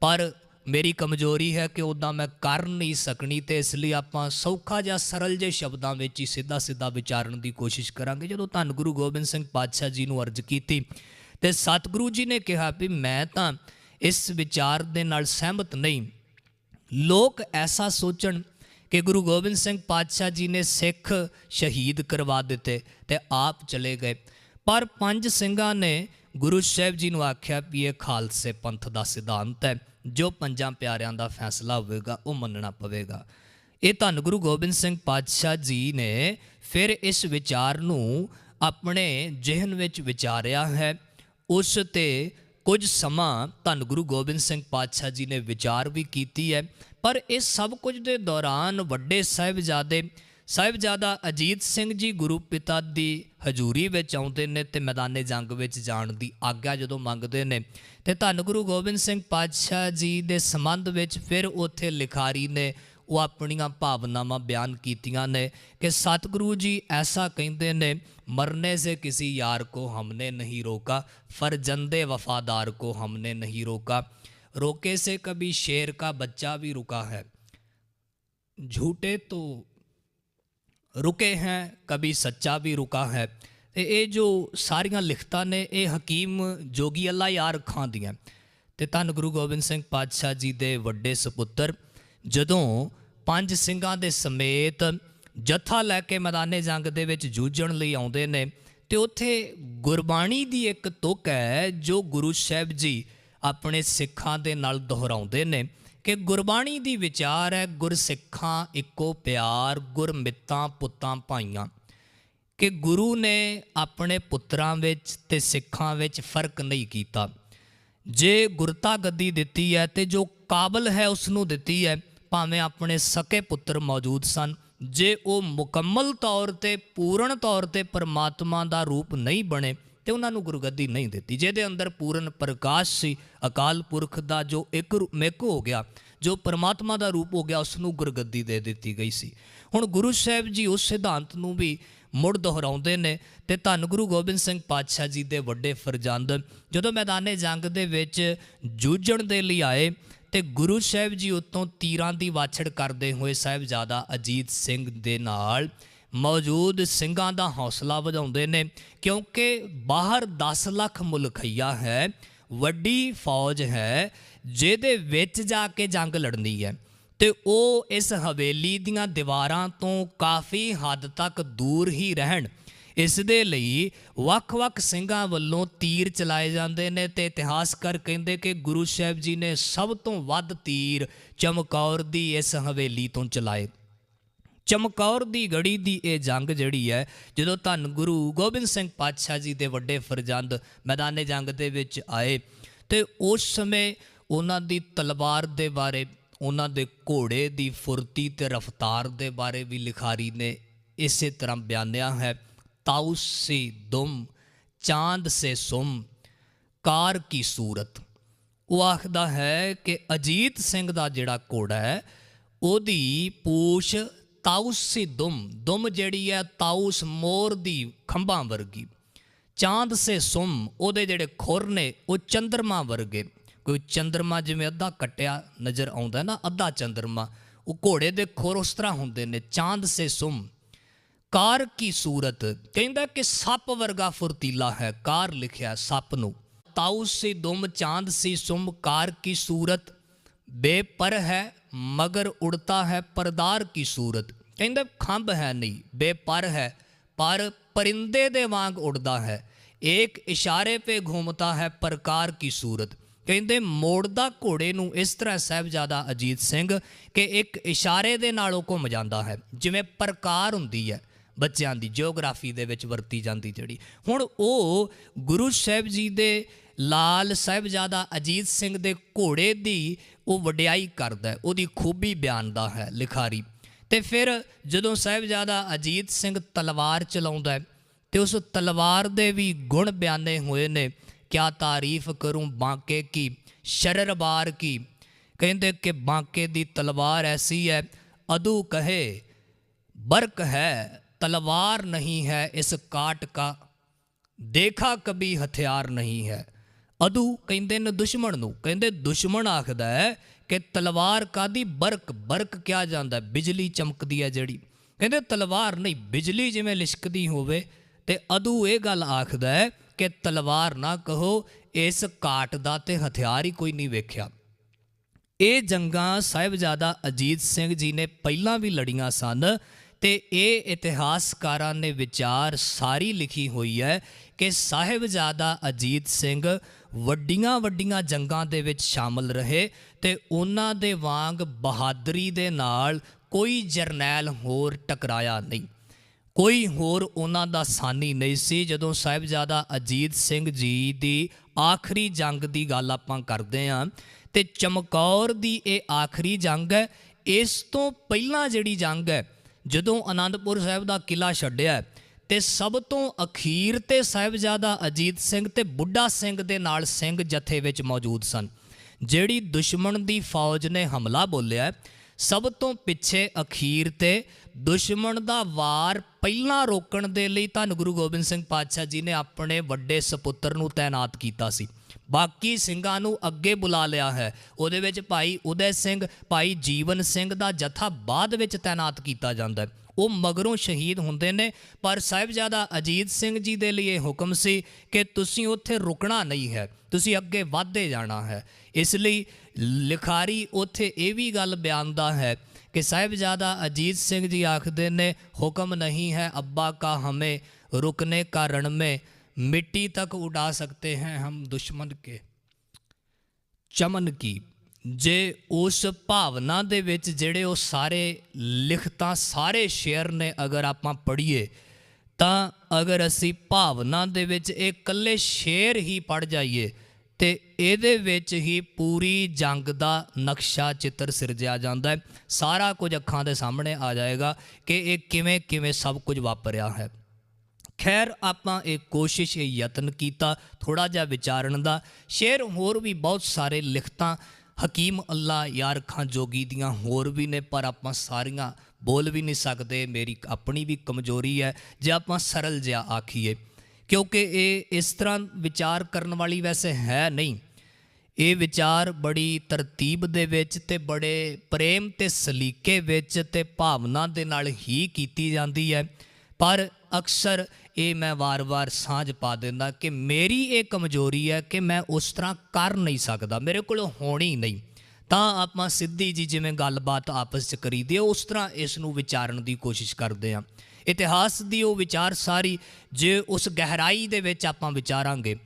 ਪਰ ਮੇਰੀ ਕਮਜ਼ੋਰੀ ਹੈ ਕਿ ਉਦਾਂ ਮੈਂ ਕਰ ਨਹੀਂ ਸਕਣੀ ਤੇ ਇਸ ਲਈ ਆਪਾਂ ਸੌਖਾ ਜਾਂ ਸਰਲ ਜਿਹੇ ਸ਼ਬਦਾਂ ਵਿੱਚ ਹੀ ਸਿੱਧਾ ਸਿੱਧਾ ਵਿਚਾਰਨ ਦੀ ਕੋਸ਼ਿਸ਼ ਕਰਾਂਗੇ। ਜਦੋਂ ਧੰਨ ਗੁਰੂ ਗੋਬਿੰਦ ਸਿੰਘ ਪਾਤਸ਼ਾਹ ਜੀ ਨੂੰ ਅਰਜ਼ ਕੀਤੀ ਤੇ ਸਤਿਗੁਰੂ ਜੀ ਨੇ ਕਿਹਾ ਵੀ ਮੈਂ ਤਾਂ ਇਸ ਵਿਚਾਰ ਦੇ ਨਾਲ ਸਹਿਮਤ ਨਹੀਂ। ਲੋਕ ਐਸਾ ਸੋਚਣ ਕਿ ਗੁਰੂ ਗੋਬਿੰਦ ਸਿੰਘ ਪਾਤਸ਼ਾਹ ਜੀ ਨੇ ਸਿੱਖ ਸ਼ਹੀਦ ਕਰਵਾ ਦਿੱਤੇ ਤੇ ਆਪ ਚਲੇ ਗਏ। ਪਰ ਪੰਜ ਸਿੰਘਾਂ ਨੇ ਗੁਰੂ ਸਾਹਿਬ ਜੀ ਨੂੰ ਆਖਿਆ ਵੀ ਇਹ ਖਾਲਸੇ ਪੰਥ ਦਾ ਸਿਧਾਂਤ ਹੈ, ਜੋ ਪੰਜਾਂ ਪਿਆਰਿਆਂ ਦਾ ਫੈਸਲਾ ਹੋਵੇਗਾ, ਉਹ ਮੰਨਣਾ ਪਵੇਗਾ। ਇਹ ਧੰਨ ਗੁਰੂ ਗੋਬਿੰਦ ਸਿੰਘ ਪਾਤਸ਼ਾਹ ਜੀ ਨੇ ਫਿਰ ਇਸ ਵਿਚਾਰ ਨੂੰ ਆਪਣੇ ਜਿਹਨ ਵਿੱਚ ਵਿਚਾਰਿਆ ਹੈ। ਉਸ ਤੇ ਕੁਝ ਸਮਾਂ ਧੰਨ ਗੁਰੂ ਗੋਬਿੰਦ ਸਿੰਘ ਪਾਤਸ਼ਾਹ ਜੀ ਨੇ ਵਿਚਾਰ ਵੀ ਕੀਤੀ ਹੈ, ਪਰ ਇਹ ਸਭ ਕੁਝ ਦੇ ਦੌਰਾਨ ਵੱਡੇ ਸਾਹਿਬਜ਼ਾਦੇ ਸਾਹਿਬਜ਼ਾਦਾ ਅਜੀਤ ਸਿੰਘ ਜੀ ਗੁਰੂ ਪਿਤਾ ਦੀ ਹਜ਼ੂਰੀ ਵਿੱਚ ਆਉਂਦੇ ਨੇ ਤੇ ਮੈਦਾਨੇ ਜੰਗ ਵਿੱਚ ਜਾਣ ਦੀ ਆਗਿਆ ਜਦੋਂ ਮੰਗਦੇ ਨੇ ਤੇ ਧੰਨ ਗੁਰੂ ਗੋਬਿੰਦ ਸਿੰਘ ਪਾਤਸ਼ਾਹ ਜੀ ਦੇ ਸੰਬੰਧ ਵਿੱਚ ਫਿਰ ਉੱਥੇ ਲਿਖਾਰੀ ਨੇ ਉਹ ਆਪਣੀਆਂ ਭਾਵਨਾਵਾਂ ਬਿਆਨ ਕੀਤੀਆਂ ਨੇ ਕਿ ਸਤਿਗੁਰੂ ਜੀ ਐਸਾ ਕਹਿੰਦੇ ਨੇ ਮਰਨੇ ਸੇ किसी यार को हमने नहीं रोका फरजंदे वफादार को हमने नहीं रोका रोके से कभी शेर का बच्चा भी रुका है झूठे तो ਰੁਕੇ ਹੈ ਕभी ਸੱਚਾ ਵੀ ਰੁਕਾ ਹੈ। ਤੇ ਇਹ ਜੋ ਸਾਰੀਆਂ ਲਿਖਤਾਂ ਨੇ, ਇਹ ਹਕੀਮ ਜੋਗੀ ਅੱਲਾ ਯਾਰ ਖਾਂ ਦੀਆਂ। ਤੇ ਧੰਨ ਗੁਰੂ ਗੋਬਿੰਦ ਸਿੰਘ ਪਾਤਸ਼ਾਹ ਜੀ ਦੇ ਵੱਡੇ ਸੁਪੁੱਤਰ, ਜਦੋਂ ਪੰਜ ਸਿੰਘਾਂ ਦੇ ਸਮੇਤ ਜਥਾ ਲੈ ਕੇ ਮੈਦਾਨੇ ਜੰਗ ਦੇ ਵਿੱਚ ਜੂਝਣ ਲਈ ਆਉਂਦੇ ਨੇ, ਤੇ ਉੱਥੇ ਗੁਰਬਾਣੀ ਦੀ ਇੱਕ ਤੁਕ ਹੈ, ਜੋ ਗੁਰੂ ਸਾਹਿਬ ਜੀ ਆਪਣੇ ਸਿੱਖਾਂ ਦੇ ਨਾਲ ਦੁਹਰਾਉਂਦੇ ਨੇ। ਕਿ ਗੁਰਬਾਣੀ ਦੀ ਵਿਚਾਰ ਹੈ, ਗੁਰਸਿੱਖਾਂ ਇੱਕੋ ਪਿਆਰ, ਗੁਰਮਿੱਤਾਂ, ਪੁੱਤਾਂ, ਭਾਈਆਂ। ਕਿ ਗੁਰੂ ਨੇ ਆਪਣੇ ਪੁੱਤਰਾਂ ਵਿੱਚ ਤੇ ਸਿੱਖਾਂ ਵਿੱਚ ਫ਼ਰਕ ਨਹੀਂ ਕੀਤਾ। ਜੇ ਗੁਰਤਾ ਗੱਦੀ ਦਿੱਤੀ ਹੈ ਤੇ ਜੋ ਕਾਬਲ ਹੈ ਉਸ ਨੂੰ ਦਿੱਤੀ ਹੈ, ਭਾਵੇਂ ਆਪਣੇ ਸਕੇ ਪੁੱਤਰ ਮੌਜੂਦ ਸਨ। ਜੇ ਉਹ ਮੁਕੰਮਲ ਤੌਰ ਤੇ, ਪੂਰਨ ਤੌਰ ਤੇ ਪਰਮਾਤਮਾ ਦਾ ਰੂਪ ਨਹੀਂ ਬਣੇ ਤੇ ਉਹਨਾਂ ਨੂੰ ਗੁਰਗੱਦੀ ਨਹੀਂ ਦਿੱਤੀ, ਜਿਹਦੇ ਅੰਦਰ ਪੂਰਨ ਪ੍ਰਕਾਸ਼ ਸੀ, ਅਕਾਲ ਪੁਰਖ ਦਾ ਜੋ ਇੱਕ ਰੂ- ਮਿਕ ਹੋ ਗਿਆ, ਜੋ ਪਰਮਾਤਮਾ ਦਾ ਰੂਪ ਹੋ ਗਿਆ ਉਸ ਨੂੰ ਗੁਰਗੱਦੀ ਦੇ ਦਿੱਤੀ ਗਈ ਸੀ। ਹੁਣ ਗੁਰੂ ਸਾਹਿਬ ਜੀ ਉਸ ਸਿਧਾਂਤ ਨੂੰ ਵੀ ਮੁੜ ਦੁਹਰਾਉਂਦੇ ਨੇ ਤੇ ਧੰਨ ਗੁਰੂ ਗੋਬਿੰਦ ਸਿੰਘ ਪਾਤਸ਼ਾਹ ਜੀ ਦੇ ਵੱਡੇ ਫਰਜ਼ੰਦ ਜਦੋਂ ਮੈਦਾਨੇ ਜੰਗ ਦੇ ਵਿੱਚ ਜੂਝਣ ਦੇ ਲਈ ਆਏ ਤੇ ਗੁਰੂ ਸਾਹਿਬ ਜੀ ਉਤੋਂ ਤੀਰਾਂ ਦੀ ਵਾਛੜ ਕਰਦੇ ਹੋਏ ਸਾਹਿਬਜ਼ਾਦਾ ਅਜੀਤ ਸਿੰਘ ਦੇ ਨਾਲ ਮੌਜੂਦ ਸਿੰਘਾਂ ਦਾ ਹੌਸਲਾ ਵਧਾਉਂਦੇ ਨੇ, ਕਿਉਂਕਿ ਬਾਹਰ 10 ਲੱਖ ਮੁਲਖਈਆ ਹੈ, ਵੱਡੀ ਫੌਜ ਹੈ, ਜਿਹਦੇ ਵਿੱਚ ਜਾ ਕੇ ਜੰਗ ਲੜਨੀ ਹੈ। ਤੇ ਉਹ ਇਸ ਹਵੇਲੀ ਦੀਆਂ ਦੀਵਾਰਾਂ ਤੋਂ ਕਾਫੀ ਹੱਦ ਤੱਕ ਦੂਰ ਹੀ ਰਹਿਣ। ਇਸ ਦੇ ਲਈ ਵੱਖ-ਵੱਖ ਸਿੰਘਾਂ ਵੱਲੋਂ ਤੀਰ ਚਲਾਏ ਜਾਂਦੇ ਨੇ ਤੇ ਇਤਿਹਾਸਕਾਰ ਕਹਿੰਦੇ ਕਿ ਗੁਰੂ ਸਾਹਿਬ ਜੀ ਨੇ ਸਭ ਤੋਂ ਵੱਧ ਤੀਰ ਚਮਕੌਰ ਦੀ ਇਸ ਹਵੇਲੀ ਤੋਂ ਚਲਾਏ। ਚਮਕੌਰ ਦੀ ਗੜੀ ਦੀ ਇਹ ਜੰਗ ਜਿਹੜੀ ਹੈ, ਜਦੋਂ ਧੰਨ ਗੁਰੂ ਗੋਬਿੰਦ ਸਿੰਘ ਪਾਤਸ਼ਾਹ ਜੀ ਦੇ ਵੱਡੇ ਫਰਜ਼ੰਦ ਮੈਦਾਨੇ ਜੰਗ ਦੇ ਵਿੱਚ ਆਏ, ਤੇ ਉਸ ਸਮੇਂ ਉਹਨਾਂ ਦੀ ਤਲਵਾਰ ਦੇ ਬਾਰੇ, ਉਹਨਾਂ ਦੇ ਘੋੜੇ ਦੀ ਫੁਰਤੀ ਤੇ ਰਫ਼ਤਾਰ ਦੇ ਬਾਰੇ ਵੀ ਲਿਖਾਰੀ ਨੇ ਇਸੇ ਤਰ੍ਹਾਂ ਬਿਆਨਿਆ ਹੈ ਤਾਉਸ ਸੀ ਦੁਮ, ਚਾਂਦ ਸੇ ਸੁਮ, ਕਾਰ ਕੀ ਸੂਰਤ। ਉਹ ਆਖਦਾ ਹੈ ਕਿ ਅਜੀਤ ਸਿੰਘ ਦਾ ਜਿਹੜਾ ਘੋੜਾ ਹੈ, ਉਹਦੀ ਪੂਛ ਤਾਉਸ ਸੀ ਦੁਮ ਦੁਮ ਜਿਹੜੀ ਹੈ ਤਾਉਸ ਮੋਰ ਦੀ ਖੰਭਾਂ ਵਰਗੀ। ਚਾਂਦ ਸੇ ਸੁਮ, ਉਹਦੇ ਜਿਹੜੇ ਖੁਰ ਨੇ, ਉਹ ਚੰਦਰਮਾ ਵਰਗੇ। ਕੋਈ ਚੰਦਰਮਾ ਜਿਵੇਂ ਅੱਧਾ ਕੱਟਿਆ ਨਜ਼ਰ ਆਉਂਦਾ ਨਾ, ਅੱਧਾ ਚੰਦਰਮਾ, ਉਹ ਘੋੜੇ ਦੇ ਖੁਰ ਉਸ ਤਰ੍ਹਾਂ ਹੁੰਦੇ ਨੇ, ਚਾਂਦ ਸੇ ਸੁਮ। ਕਾਰ ਕੀ ਸੂਰਤ? ਕਹਿੰਦਾ ਕਿ ਸੱਪ ਵਰਗਾ ਫੁਰਤੀਲਾ ਹੈ, ਕਾਰ ਲਿਖਿਆ ਸੱਪ ਨੂੰ। ਤਾਉ ਸੇ ਦੁਮ, ਚਾਂਦ ਸੀ ਸੁਮ, ਕਾਰ ਕੀ ਸੂਰਤ? ਬੇਪਰ ਹੈ, ਮਗਰ ਉੜਤਾ ਹੈ ਪਰਦਾਰ ਕੀ ਸੂਰਤ। ਕਹਿੰਦਾ, ਖੰਭ ਹੈ ਨਹੀਂ, ਬੇਪਰ ਹੈ, ਪਰ ਪਰਿੰਦੇ ਦੇ ਵਾਂਗ ਉੜਦਾ ਹੈ। ਇੱਕ ਇਸ਼ਾਰੇ ਪੇ ਘੁੰਮਤਾ ਹੈ ਪ੍ਰਕਾਰ ਕੀ ਸੂਰਤ। ਕਹਿੰਦੇ, ਮੋੜਦਾ ਘੋੜੇ ਨੂੰ ਇਸ ਤਰ੍ਹਾਂ ਸਾਹਿਬਜ਼ਾਦਾ ਅਜੀਤ ਸਿੰਘ ਕਿ ਇੱਕ ਇਸ਼ਾਰੇ ਦੇ ਨਾਲ ਉਹ ਘੁੰਮ ਜਾਂਦਾ ਹੈ। ਜਿਵੇਂ ਪ੍ਰਕਾਰ ਹੁੰਦੀ ਹੈ ਬੱਚਿਆਂ ਦੀ ਜਿਓਗ੍ਰਾਫੀ ਦੇ ਵਿੱਚ ਵਰਤੀ ਜਾਂਦੀ ਜਿਹੜੀ। ਹੁਣ ਉਹ ਗੁਰੂ ਸਾਹਿਬ ਜੀ ਦੇ ਲਾਲ ਸਾਹਿਬਜ਼ਾਦਾ ਅਜੀਤ ਸਿੰਘ ਦੇ ਘੋੜੇ ਦੀ ਉਹ ਵਡਿਆਈ ਕਰਦਾ ਉਹਦੀ ਖੂਬੀ ਬਿਆਨਦਾ ਹੈ ਲਿਖਾਰੀ। ਤੇ ਫਿਰ ਜਦੋਂ ਸਹਿਬਜ਼ਾਦਾ ਅਜੀਤ ਸਿੰਘ ਤਲਵਾਰ ਚਲਾਉਂਦਾ ਤੇ ਉਸ ਤਲਵਾਰ ਦੇ ਵੀ ਗੁਣ ਬਿਆਨੇ ਹੋਏ ਨੇ, ਕਿਆ ਤਾਰੀਫ ਕਰੂੰ ਬਾਂਕੇ ਕੀ ਸ਼ਰਰਬਾਰ ਕੀ। ਕਹਿੰਦੇ ਕਿ ਬਾਕੇ ਦੀ ਤਲਵਾਰ ਐਸੀ ਹੈ, ਅਦੂ ਕਹੇ, ਬਰਕ ਹੈ, ਤਲਵਾਰ ਨਹੀਂ ਹੈ ਇਸ ਕਾਟ ਕਾ, ਦੇਖਾ ਕਬੀ ਹਥਿਆਰ ਨਹੀਂ ਹੈ। ਅਦੂ ਕਹਿੰਦੇ ਨੇ ਦੁਸ਼ਮਣ ਨੂੰ, ਕਹਿੰਦੇ ਦੁਸ਼ਮਣ ਆਖਦਾ ਹੈ ਕਿ ਤਲਵਾਰ ਕਾਦੀ ਬਰਕ ਬਰਕ ਕਿਹਾ ਜਾਂਦਾ ਬਿਜਲੀ ਚਮਕਦੀ ਹੈ ਜਿਹੜੀ। ਕਹਿੰਦੇ ਤਲਵਾਰ ਨਹੀਂ, ਬਿਜਲੀ ਜਿਵੇਂ ਲਿਸ਼ਕਦੀ ਹੋਵੇ, ਤੇ ਅਦੂ ਇਹ ਗੱਲ ਆਖਦਾ ਹੈ ਕਿ ਤਲਵਾਰ ਨਾ ਕਹੋ, ਇਸ ਕਾਟ ਦਾ ਤੇ ਹਥਿਆਰ ਹੀ ਕੋਈ ਨਹੀਂ ਵੇਖਿਆ। ਇਹ ਜੰਗਾਂ ਸਾਹਿਬਜ਼ਾਦਾ ਅਜੀਤ ਸਿੰਘ ਜੀ ਨੇ ਪਹਿਲਾਂ ਵੀ ਲੜੀਆਂ ਸਨ, ਤੇ ਇਹ ਇਤਿਹਾਸਕਾਰਾਂ ਨੇ ਵਿਚਾਰ ਸਾਰੀ ਲਿਖੀ ਹੋਈ ਹੈ ਕਿ ਸਾਹਿਬਜ਼ਾਦਾ ਅਜੀਤ ਸਿੰਘ ਵੱਡੀਆਂ ਵੱਡੀਆਂ ਜੰਗਾਂ ਦੇ ਵਿੱਚ ਸ਼ਾਮਲ ਰਹੇ ਤੇ ਉਹਨਾਂ ਦੇ ਵਾਂਗ ਬਹਾਦਰੀ ਦੇ ਨਾਲ ਕੋਈ ਜਰਨੈਲ ਹੋਰ ਟਕਰਾਇਆ ਨਹੀਂ। ਕੋਈ ਹੋਰ ਉਹਨਾਂ ਦਾ ਸਾਨੀ ਨਹੀਂ ਸੀ। ਜਦੋਂ ਸਾਹਿਬਜ਼ਾਦਾ ਅਜੀਤ ਸਿੰਘ ਜੀ ਦੀ ਆਖਰੀ ਜੰਗ ਦੀ ਗੱਲ ਆਪਾਂ ਕਰਦੇ ਆਂ ਤੇ ਚਮਕੌਰ ਦੀ ਇਹ ਆਖਰੀ ਜੰਗ ਹੈ, ਇਸ ਤੋਂ ਪਹਿਲਾਂ ਜਿਹੜੀ ਜੰਗ ਹੈ, ਜਦੋਂ ਆਨੰਦਪੁਰ ਸਾਹਿਬ ਦਾ ਕਿਲਾ ਛੱਡਿਆ ਤੇ ਸਭ ਤੋਂ ਅਖੀਰ ਤੇ ਸਾਹਿਬਜ਼ਾਦਾ ਅਜੀਤ ਸਿੰਘ ਤੇ ਬੁੱਢਾ ਸਿੰਘ ਦੇ ਨਾਲ ਸਿੰਘ ਜਥੇ ਵਿੱਚ ਮੌਜੂਦ ਸਨ, ਜਿਹੜੀ ਦੁਸ਼ਮਣ ਦੀ ਫੌਜ ਨੇ ਹਮਲਾ ਬੋਲਿਆ ਸਭ ਤੋਂ ਪਿੱਛੇ ਅਖੀਰ ਤੇ ਦੁਸ਼ਮਣ ਦਾ ਵਾਰ ਪਹਿਲਾਂ ਰੋਕਣ ਦੇ ਲਈ ਧੰਨ ਗੁਰੂ ਗੋਬਿੰਦ ਸਿੰਘ ਪਾਤਸ਼ਾਹ ਜੀ ਨੇ ਆਪਣੇ ਵੱਡੇ ਸੁਪੁੱਤਰ ਨੂੰ ਤਾਇਨਾਤ ਕੀਤਾ ਸੀ। ਬਾਕੀ ਸਿੰਘਾਂ ਨੂੰ ਅੱਗੇ ਬੁਲਾ ਲਿਆ ਹੈ। ਉਹਦੇ ਵਿੱਚ ਭਾਈ ਉਦੈ ਸਿੰਘ, ਭਾਈ ਜੀਵਨ ਸਿੰਘ ਦਾ ਜਥਾ ਬਾਅਦ ਵਿੱਚ ਤਾਇਨਾਤ ਕੀਤਾ ਜਾਂਦਾ ਹੈ। ਉਹ ਮਗਰੋਂ ਸ਼ਹੀਦ ਹੁੰਦੇ ਨੇ ਪਰ ਸਾਹਿਬਜ਼ਾਦਾ ਅਜੀਤ ਸਿੰਘ ਜੀ ਦੇ ਲਈ ਇਹ ਹੁਕਮ ਸੀ ਕਿ ਤੁਸੀਂ ਉੱਥੇ ਰੁਕਣਾ ਨਹੀਂ ਹੈ ਤੁਸੀਂ ਅੱਗੇ ਵਧਦੇ ਜਾਣਾ ਹੈ ਇਸ ਲਈ ਲਿਖਾਰੀ ਉੱਥੇ ਇਹ ਵੀ ਗੱਲ ਬਿਆਨਦਾ ਹੈ ਕਿ ਸਾਹਿਬਜ਼ਾਦਾ ਅਜੀਤ ਸਿੰਘ ਜੀ ਆਖਦੇ ਨੇ ਹੁਕਮ ਨਹੀਂ ਹੈ ਅੱਬਾ ਕਾ ਹਮੇ रुकने का रण में मिट्टी तक उड़ा सकते हैं हम दुश्मन के ਚਮਨ ਕੀ ਜੇ ਉਸ ਭਾਵਨਾ ਦੇ ਵਿੱਚ ਜਿਹੜੇ ਉਹ ਸਾਰੇ ਲਿਖਤਾਂ, ਸਾਰੇ ਸ਼ੇਅਰ ਨੇ ਅਗਰ ਆਪਾਂ ਪੜ੍ਹੀਏ, ਤਾਂ ਅਗਰ ਅਸੀਂ ਭਾਵਨਾ ਦੇ ਵਿੱਚ ਇਹ ਇਕੱਲੇ ਸ਼ੇਰ ਹੀ ਪੜ ਜਾਈਏ, ਤੇ ਇਹਦੇ ਵਿੱਚ ਹੀ ਪੂਰੀ ਜੰਗ ਦਾ ਨਕਸ਼ਾ ਚਿੱਤਰ ਸਿਰਜਿਆ ਜਾਂਦਾ ਹੈ। ਸਾਰਾ ਕੁਝ ਅੱਖਾਂ ਦੇ ਸਾਹਮਣੇ ਆ ਜਾਏਗਾ ਕਿ ਇਹ ਕਿਵੇਂ ਕਿਵੇਂ ਸਭ ਕੁਝ ਵਾਪਰਿਆ ਹੈ। ਖੈਰ, ਆਪਾਂ ਇਹ ਕੋਸ਼ਿਸ਼, ਇਹ ਯਤਨ ਕੀਤਾ ਥੋੜਾ ਜਿਹਾ ਵਿਚਾਰਨ ਦਾ। ਸ਼ੇਰ ਹੋਰ ਵੀ ਬਹੁਤ ਸਾਰੇ ਲਿਖਤਾਂ ਹਕੀਮ ਅੱਲਾ ਯਾਰ ਖਾਂ ਜੋਗੀ ਦੀਆਂ ਹੋਰ ਵੀ ਨੇ, ਪਰ ਆਪਾਂ ਸਾਰੀਆਂ ਬੋਲ ਵੀ ਨਹੀਂ ਸਕਦੇ। ਮੇਰੀ ਆਪਣੀ ਵੀ ਕਮਜ਼ੋਰੀ ਹੈ, ਜੇ ਆਪਾਂ ਸਰਲ ਜਿਹਾ ਆਖੀਏ। ਕਿਉਂਕਿ ਇਹ ਇਸ ਤਰ੍ਹਾਂ ਵਿਚਾਰ ਕਰਨ ਵਾਲੀ ਵੈਸੇ ਹੈ ਨਹੀਂ। ਇਹ ਵਿਚਾਰ ਬੜੀ ਤਰਤੀਬ ਦੇ ਵਿੱਚ ਤੇ ਬੜੇ ਪ੍ਰੇਮ ਤੇ ਸਲੀਕੇ ਵਿੱਚ ਤੇ ਭਾਵਨਾ ਦੇ ਨਾਲ ਹੀ ਕੀਤੀ ਜਾਂਦੀ ਹੈ। ਪਰ ਅਕਸਰ ਇਹ ਮੈਂ ਵਾਰ-ਵਾਰ ਸਾਂਝ ਪਾ ਦਿੰਦਾ ਕਿ ਮੇਰੀ ਇਹ ਕਮਜ਼ੋਰੀ ਹੈ ਕਿ ਮੈਂ ਉਸ ਤਰ੍ਹਾਂ ਕਰ ਨਹੀਂ ਸਕਦਾ, ਮੇਰੇ ਕੋਲ ਹੋਣੀ ਨਹੀਂ। ਤਾਂ ਆਪਾਂ ਸਿੱਧੀ ਜੀ ਜਿਵੇਂ ਗੱਲਬਾਤ ਆਪਸ 'ਚ ਕਰੀਦੀ ਹੈ, ਉਸ ਤਰ੍ਹਾਂ ਇਸ ਨੂੰ ਵਿਚਾਰਨ ਦੀ ਕੋਸ਼ਿਸ਼ ਕਰਦੇ ਹਾਂ। ਇਤਿਹਾਸ ਦੀ ਉਹ ਵਿਚਾਰ ਸਾਰੀ ਜੇ ਉਸ ਗਹਿਰਾਈ ਦੇ ਵਿੱਚ ਆਪਾਂ ਵਿਚਾਰਾਂਗੇ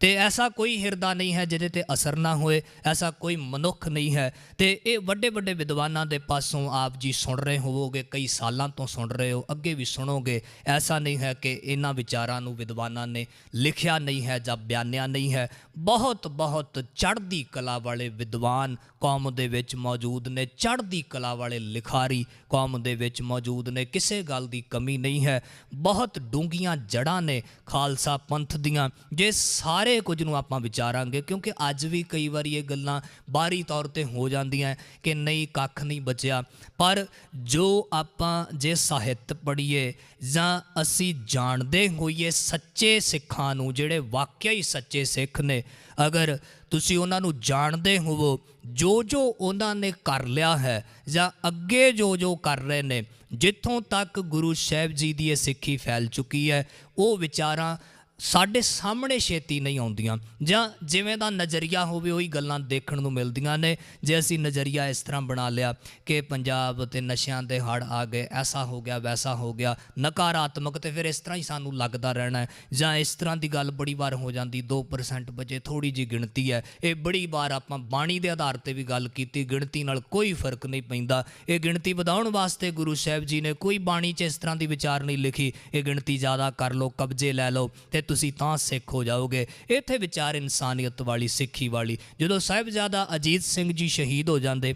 ਤੇ ਐਸਾ ਕੋਈ ਹਿਰਦਾ ਨਹੀਂ ਹੈ ਜਿਹਦੇ ਤੇ ਅਸਰ ਨਾ ਹੋਏ, ਐਸਾ ਕੋਈ ਮਨੁੱਖ ਨਹੀਂ ਹੈ। ਤੇ ਇਹ ਵੱਡੇ ਵੱਡੇ ਵਿਦਵਾਨਾਂ ਦੇ ਪਾਸੋਂ ਆਪ ਜੀ ਸੁਣ ਰਹੇ ਹੋਵੋਗੇ, ਕਈ ਸਾਲਾਂ ਤੋਂ ਸੁਣ ਰਹੇ ਹੋ, ਅੱਗੇ ਵੀ ਸੁਣੋਗੇ। ਐਸਾ ਨਹੀਂ ਹੈ ਕਿ ਇਹਨਾਂ ਵਿਚਾਰਾਂ ਨੂੰ ਵਿਦਵਾਨਾਂ ਨੇ ਲਿਖਿਆ ਨਹੀਂ ਹੈ ਜਾਂ ਬਿਆਨਿਆ ਨਹੀਂ ਹੈ। ਬਹੁਤ ਬਹੁਤ ਚੜ੍ਹਦੀ ਕਲਾ ਵਾਲੇ ਵਿਦਵਾਨ ਕੌਮ ਦੇ ਵਿੱਚ ਮੌਜੂਦ ਨੇ। ਚੜ੍ਹਦੀ ਕਲਾ ਵਾਲੇ ਲਿਖਾਰੀ ਕੌਮ ਦੇ ਵਿੱਚ ਮੌਜੂਦ ਨੇ। ਕਿਸੇ ਗੱਲ ਦੀ ਕਮੀ ਨਹੀਂ ਹੈ। ਬਹੁਤ ਡੂੰਘੀਆਂ ਜੜਾਂ ਨੇ ਖਾਲਸਾ ਪੰਥ ਦੀਆਂ। ਜੇ ਸਾਰੇ ਕੁਝ ਨੂੰ ਆਪਾਂ ਵਿਚਾਰਾਂਗੇ, ਕਿਉਂਕਿ ਅੱਜ ਵੀ ਕਈ ਵਾਰੀ ਇਹ ਗੱਲਾਂ ਬਾਹਰੀ ਤੌਰ ਤੇ ਹੋ ਜਾਂਦੀਆਂ ਕਿ ਨਹੀਂ, ਕੱਖ ਨਹੀਂ ਬਚਿਆ। ਪਰ ਜੋ ਆਪਾਂ ਜੇ ਸਾਹਿਤ ਪੜ੍ਹੀਏ ਜਾਂ ਅਸੀਂ ਜਾਣਦੇ ਹੋਈਏ ਸੱਚੇ ਸਿੱਖਾਂ ਨੂੰ, ਜਿਹੜੇ ਵਾਕਿਆ ਹੀ ਸੱਚੇ ਸਿੱਖ ਨੇ ਅਗਰ ਤੁਸੀਂ ਉਹਨਾਂ ਨੂੰ ਜਾਣਦੇ ਹੋਵੋ ਜੋ ਜੋ ਉਹਨਾਂ ਨੇ ਕਰ ਲਿਆ ਹੈ ਜਾਂ ਅੱਗੇ ਜੋ ਜੋ ਕਰ ਰਹੇ ਨੇ, ਜਿੱਥੋਂ ਤੱਕ ਗੁਰੂ ਸਾਹਿਬ ਜੀ ਦੀ ਇਹ ਸਿੱਖੀ ਫੈਲ ਚੁੱਕੀ ਹੈ, ਉਹ ਵਿਚਾਰਾਂ ਸਾਡੇ ਸਾਹਮਣੇ ਛੇਤੀ ਨਹੀਂ ਆਉਂਦੀਆਂ। ਜਾਂ ਜਿਵੇਂ ਦਾ ਨਜ਼ਰੀਆ ਹੋਵੇ, ਉਹੀ ਗੱਲਾਂ ਦੇਖਣ ਨੂੰ ਮਿਲਦੀਆਂ ਨੇ। ਜੇ ਅਸੀਂ ਨਜ਼ਰੀਆ ਇਸ ਤਰ੍ਹਾਂ ਬਣਾ ਲਿਆ ਕਿ ਪੰਜਾਬ ਤੇ ਨਸ਼ਿਆਂ ਦੇ ਹੜ ਆ ਗਏ, ਐਸਾ ਹੋ ਗਿਆ, ਵੈਸਾ ਹੋ ਗਿਆ, ਨਕਾਰਾਤਮਕ ਤੇ ਫਿਰ ਇਸ ਤਰ੍ਹਾਂ ਹੀ ਸਾਨੂੰ ਲੱਗਦਾ ਰਹਿਣਾ ਹੈ। ਜਾਂ ਇਸ ਤਰ੍ਹਾਂ ਦੀ ਗੱਲ ਬੜੀ ਵਾਰ ਹੋ ਜਾਂਦੀ 2% ਬਚੇ ਥੋੜੀ ਜੀ ਗਿਣਤੀ ਹੈ। ਇਹ ਬੜੀ ਵਾਰ ਆਪਾਂ ਬਾਣੀ ਦੇ ਆਧਾਰ ਤੇ ਵੀ ਗੱਲ ਕੀਤੀ, ਗਿਣਤੀ ਨਾਲ ਕੋਈ ਫ਼ਰਕ ਨਹੀਂ ਪੈਂਦਾ। ਇਹ ਗਿਣਤੀ ਵਧਾਉਣ ਵਾਸਤੇ ਗੁਰੂ ਸਾਹਿਬ ਜੀ ਨੇ ਕੋਈ ਬਾਣੀ 'ਚ ਇਸ ਤਰ੍ਹਾਂ ਦੀ ਵਿਚਾਰ ਨਹੀਂ ਲਿਖੀ। ਇਹ ਗਿਣਤੀ ਜ਼ਿਆਦਾ ਕਰ ਲਓ, ਕਬਜ਼ੇ ਲੈ ਲਓ ਤੇ ਤੁਸੀਂ ਤਾਂ ਸਿੱਖ ਹੋ ਜਾਓਗੇ ਇੱਥੇ ਵਿਚਾਰ ਇਨਸਾਨੀਅਤ ਵਾਲੀ ਸਿੱਖੀ ਵਾਲੀ ਜਦੋਂ ਸਾਹਿਬਜ਼ਾਦਾ ਅਜੀਤ ਸਿੰਘ ਜੀ ਸ਼ਹੀਦ ਹੋ ਜਾਂਦੇ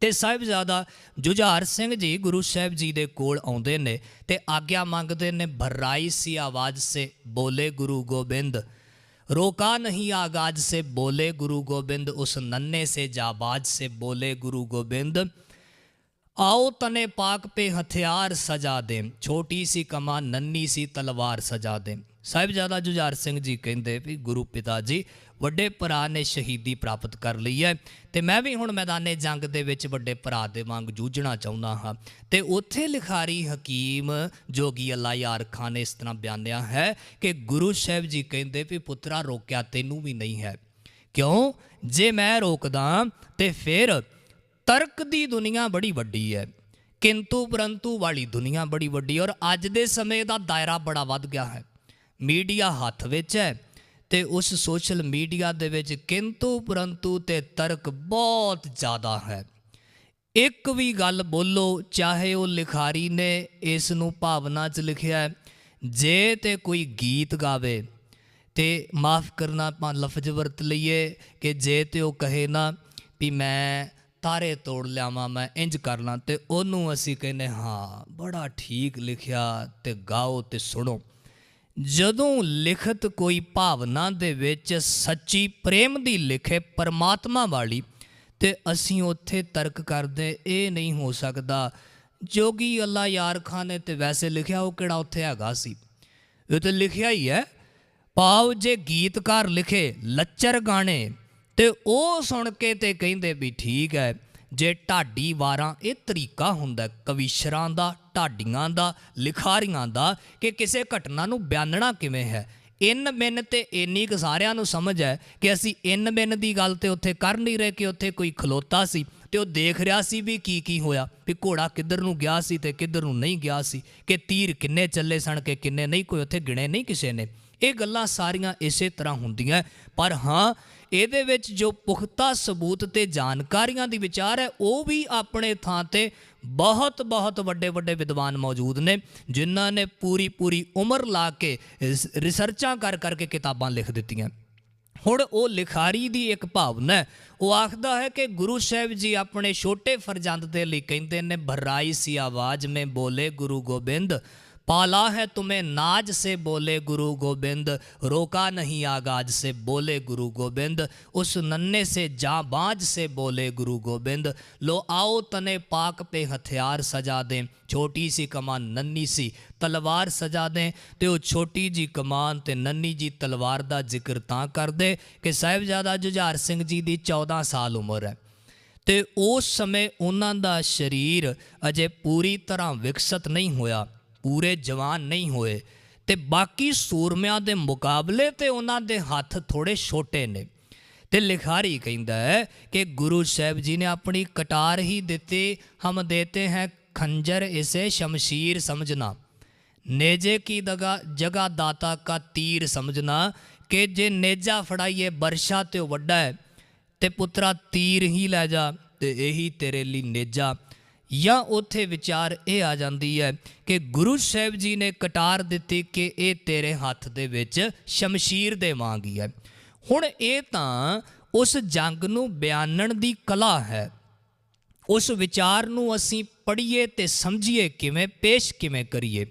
ਤੇ ਸਾਹਿਬਜ਼ਾਦਾ ਜੁਝਾਰ ਸਿੰਘ ਜੀ ਗੁਰੂ ਸਾਹਿਬ ਜੀ ਦੇ ਕੋਲ ਆਉਂਦੇ ਨੇ ਤੇ ਆਗਿਆ ਮੰਗਦੇ ਨੇ ਭਰਾਈ ਸੀ ਆਵਾਜ਼ ਸੇ ਬੋਲੇ ਗੁਰੂ ਗੋਬਿੰਦ रोका नहीं आगाज से बोले गुरु गोविंद उस नन्हे से जाबाज से बोले गुरु गोविंद आओ तने पाक पे हथियार सजा दें छोटी सी कमा नन्ही सी तलवार सजा दें ਸਾਹਿਬਜ਼ਾਦਾ ਜੁਝਾਰ ਸਿੰਘ ਜੀ ਕਹਿੰਦੇ ਵੀ ਗੁਰੂ ਪਿਤਾ ਜੀ, ਵੱਡੇ ਭਰਾ ਨੇ ਸ਼ਹੀਦੀ ਪ੍ਰਾਪਤ ਕਰ ਲਈ ਹੈ ਤੇ ਮੈਂ ਵੀ ਹੁਣ ਮੈਦਾਨੇ ਜੰਗ ਦੇ ਵਿੱਚ ਵੱਡੇ ਭਰਾ ਦੇ ਵਾਂਗ ਜੂਝਣਾ ਚਾਹੁੰਦਾ ਹਾਂ। ਤੇ ਉੱਥੇ ਲਿਖਾਰੀ ਹਕੀਮ ਜੋਗੀ ਅੱਲਾ ਯਾਰ ਖਾਨ ਨੇ ਇਸ ਤਰ੍ਹਾਂ ਬਿਆਨਿਆ ਹੈ ਕਿ ਗੁਰੂ ਸਾਹਿਬ ਜੀ ਕਹਿੰਦੇ ਵੀ ਪੁੱਤਰਾ ਰੋਕਿਆ ਤੈਨੂੰ ਵੀ ਨਹੀਂ ਹੈ। ਕਿਉਂ? ਜੇ ਮੈਂ ਰੋਕਦਾ ਤੇ ਫਿਰ ਤਰਕ ਦੀ ਦੁਨੀਆ ਬੜੀ ਵੱਡੀ ਹੈ, ਕਿੰਤੂ ਪਰੰਤੂ ਵਾਲੀ ਦੁਨੀਆ ਬੜੀ ਵੱਡੀ ਔਰ ਅੱਜ ਦੇ ਸਮੇਂ ਦਾ ਦਾਇਰਾ ਬੜਾ ਵੱਧ ਗਿਆ ਹੈ। ਮੀਡੀਆ ਹੱਥ ਵਿੱਚ ਹੈ ਤੇ ਉਸ ਸੋਸ਼ਲ ਮੀਡੀਆ ਦੇ ਵਿੱਚ ਕਿੰਤੂ ਪਰੰਤੂ ਤੇ ਤਰਕ ਬਹੁਤ ਜ਼ਿਆਦਾ ਹੈ। ਇੱਕ ਵੀ ਗੱਲ ਬੋਲੋ, ਚਾਹੇ ਉਹ ਲਿਖਾਰੀ ਨੇ ਇਸ ਨੂੰ ਭਾਵਨਾ 'ਚ ਲਿਖਿਆ ਜੇ ਤੇ ਕੋਈ ਗੀਤ ਗਾਵੇ, ਤੇ ਮਾਫ ਕਰਨਾ ਆਪਾਂ ਲਫ਼ਜ਼ ਵਰਤ ਲਈਏ ਕਿ ਜੇ ਤੇ ਉਹ ਕਹੇ ਨਾ ਵੀ ਮੈਂ ਤਾਰੇ ਤੋੜ ਲਿਆਵਾਂ, ਮੈਂ ਇੰਜ ਕਰਨਾ ਲਾਂ ਤੇ ਉਹਨੂੰ ਅਸੀਂ ਕਹਿੰਦੇ ਹਾਂ, ਬੜਾ ਠੀਕ ਲਿਖਿਆ ਤੇ ਗਾਓ ਤੇ ਸੁਣੋ। ਜਦੋਂ ਲਿਖਤ ਕੋਈ ਭਾਵਨਾ ਦੇ ਵਿੱਚ ਸੱਚੀ ਪ੍ਰੇਮ ਦੀ ਲਿਖੇ ਪਰਮਾਤਮਾ ਵਾਲੀ ਤੇ ਅਸੀਂ ਉੱਥੇ ਤਰਕ ਕਰਦੇ, ਇਹ ਨਹੀਂ ਹੋ ਸਕਦਾ। ਜੋਗੀ ਅੱਲਾ ਯਾਰ ਖਾਨ ਨੇ ਤੇ ਵੈਸੇ ਲਿਖਿਆ, ਉਹ ਕਿਹੜਾ ਉੱਥੇ ਹੈਗਾ ਸੀ? ਇਹ ਤੇ ਲਿਖਿਆ ਹੀ ਹੈ। ਭਾਵ ਜੇ ਗੀਤਕਾਰ ਲਿਖੇ, ਲੱਚਰ ਗਾਣੇ, ਤੇ ਉਹ ਸੁਣ ਕੇ ਤੇ ਕਹਿੰਦੇ ਵੀ ਠੀਕ ਹੈ, ਜੇ ਢਾਡੀ ਵਾਰਾਂ ਇਹ ਤਰੀਕਾ ਹੁੰਦਾ ਕਵੀਸ਼ਰਾਂ ਦਾ ਢਾਡੀਆਂ ਦਾ, ਲਿਖਾਰੀਆਂ ਦਾ ਕਿ ਕਿਸੇ ਘਟਨਾ ਨੂੰ ਬਿਆਨਣਾ ਕਿਵੇਂ ਹੈ? ਇਨ ਮਿੰਨ ਤੇ ਇੰਨੀ ਕੁ ਸਾਰਿਆਂ ਨੂੰ ਸਮਝ ਹੈ ਕਿ ਅਸੀਂ ਇਨ ਬਿਨ ਦੀ ਗੱਲ ਤੇ ਉੱਥੇ ਕਰ ਨਹੀਂ ਰਹੇ ਕਿ ਉੱਥੇ ਕੋਈ ਖਲੋਤਾ ਸੀ ਤੇ ਉਹ ਦੇਖ ਰਿਹਾ ਸੀ ਵੀ ਕੀ ਕੀ ਹੋਇਆ, ਵੀ ਘੋੜਾ ਕਿੱਧਰ ਨੂੰ ਗਿਆ ਸੀ ਤੇ ਕਿੱਧਰ ਨੂੰ ਨਹੀਂ ਗਿਆ ਸੀ, ਕਿ ਤੀਰ ਕਿੰਨੇ ਚੱਲੇ ਸਨ ਕਿ ਕਿੰਨੇ ਨਹੀਂ, ਕੋਈ ਉੱਥੇ ਗਿਣੇ ਨਹੀਂ ਕਿਸੇ ਨੇ। ਇਹ ਗੱਲਾਂ ਸਾਰੀਆਂ ਇਸੇ ਤਰ੍ਹਾਂ ਹੁੰਦੀਆਂ ਪਰ ਹਾਂ, ਇਹਦੇ ਵਿੱਚ ਜੋ ਪੁਖਤਾ ਸਬੂਤ ਤੇ ਜਾਣਕਾਰੀਆਂ ਦੀ ਵਿਚਾਰ ਹੈ, ਉਹ ਵੀ ਆਪਣੇ ਥਾਂ ਤੇ ਬਹੁਤ ਬਹੁਤ ਵੱਡੇ ਵੱਡੇ ਵਿਦਵਾਨ ਮੌਜੂਦ ਨੇ, ਜਿਨ੍ਹਾਂ ਨੇ ਪੂਰੀ ਪੂਰੀ ਉਮਰ ਲਾ ਕੇ ਰਿਸਰਚਾਂ ਕਰ, ਕਰਕੇ ਕਿਤਾਬਾਂ ਲਿਖ ਦਿੱਤੀਆਂ। ਹੁਣ ਉਹ ਲਿਖਾਰੀ ਦੀ ਇੱਕ ਭਾਵਨਾ ਹੈ। ਉਹ ਆਖਦਾ ਹੈ ਕਿ ਗੁਰੂ ਸਾਹਿਬ ਜੀ ਆਪਣੇ ਛੋਟੇ ਫਰਜ਼ੰਦ ਦੇ ਲਈ ਕਹਿੰਦੇ ਨੇ, ਭਰਾਈ ਸੀ ਆਵਾਜ਼ ਮੇ ਬੋਲੇ ਗੁਰੂ ਗੋਬਿੰਦ। पाला है तुम्हें नाज से बोले गुरु गोविंद रोका नहीं आगाज से बोले गुरु गोविंद उस नन्हे से जाबाज से बोले गुरु गोविंद लो आओ तने पाक पे हथियार सजा दें ਛੋਟੀ ਸੀ ਕਮਾਨ ਨੰਨੀ ਸੀ ਤਲਵਾਰ ਸਜਾ ਦੇ ਤੇ ਉਹ ਛੋਟੀ ਜੀ ਕਮਾਨ ਤੇ ਨੰਨੀ ਜੀ ਤਲਵਾਰ ਦਾ ਜ਼ਿਕਰ ਤਾਂ ਕਰਦੇ ਕਿ ਸਾਹਿਬਜ਼ਾਦਾ ਜੁਝਾਰ ਸਿੰਘ ਜੀ ਦੀ 14 ਸਾਲ ਉਮਰ ਹੈ ਤੇ ਉਸ ਸਮੇਂ ਉਹਨਾਂ ਦਾ ਸਰੀਰ ਅਜੇ ਪੂਰੀ ਤਰ੍ਹਾਂ ਵਿਕਸਿਤ ਨਹੀਂ ਹੋਇਆ ਪੂਰੇ ਜਵਾਨ ਨਹੀਂ ਹੋਏ ਤੇ ਬਾਕੀ ਸੂਰਮਿਆਂ ਦੇ ਮੁਕਾਬਲੇ ਤੇ ਉਹਨਾਂ ਦੇ ਹੱਥ ਥੋੜੇ ਛੋਟੇ ਨੇ। ਤੇ ਲਿਖਾਰੀ ਕਹਿੰਦਾ ਹੈ ਕਿ ਗੁਰੂ ਸਾਹਿਬ ਜੀ ਨੇ ਆਪਣੀ ਕਟਾਰ ਹੀ ਦਿੱਤੀ, ਹਮ ਦੇਤੇ ਹੈ ਖੰਜਰ ਇਸੇ ਸ਼ਮਸ਼ੀਰ ਸਮਝਣਾ। ਨੇਜੇ ਕੀ ਦਗਾ ਜਗਾ ਦਾਤਾ ਕਾ ਤੀਰ ਸਮਝਣਾ ਕਿ ਜੇ ਨੇਜਾ ਫੜਾਈਏ ਵਰਸ਼ਾ ਤੇ ਵੱਡਾ ਹੈ ਤੇ ਪੁੱਤਰਾ ਤੀਰ ਹੀ ਲੈ ਜਾ ਤੇ ਇਹੀ ਤੇਰੇ ਲਈ ਨੇਜਾ। ਜਾਂ ਉੱਥੇ ਵਿਚਾਰ ਇਹ ਆ ਜਾਂਦੀ ਹੈ ਕਿ ਗੁਰੂ ਸਾਹਿਬ ਜੀ ਨੇ ਕਟਾਰ ਦਿੱਤੀ ਕਿ ਇਹ ਤੇਰੇ ਹੱਥ ਦੇ ਵਿੱਚ ਸ਼ਮਸ਼ੀਰ ਦੇ ਵਾਂਗੀ ਹੈ ਹੁਣ ਇਹ ਤਾਂ ਉਸ ਜੰਗ ਨੂੰ ਬਿਆਨਣ ਦੀ ਕਲਾ ਹੈ। ਉਸ ਵਿਚਾਰ ਨੂੰ ਅਸੀਂ ਪੜ੍ਹੀਏ ਤੇ ਸਮਝੀਏ ਕਿਵੇਂ, ਪੇਸ਼ ਕਿਵੇਂ ਕਰੀਏ।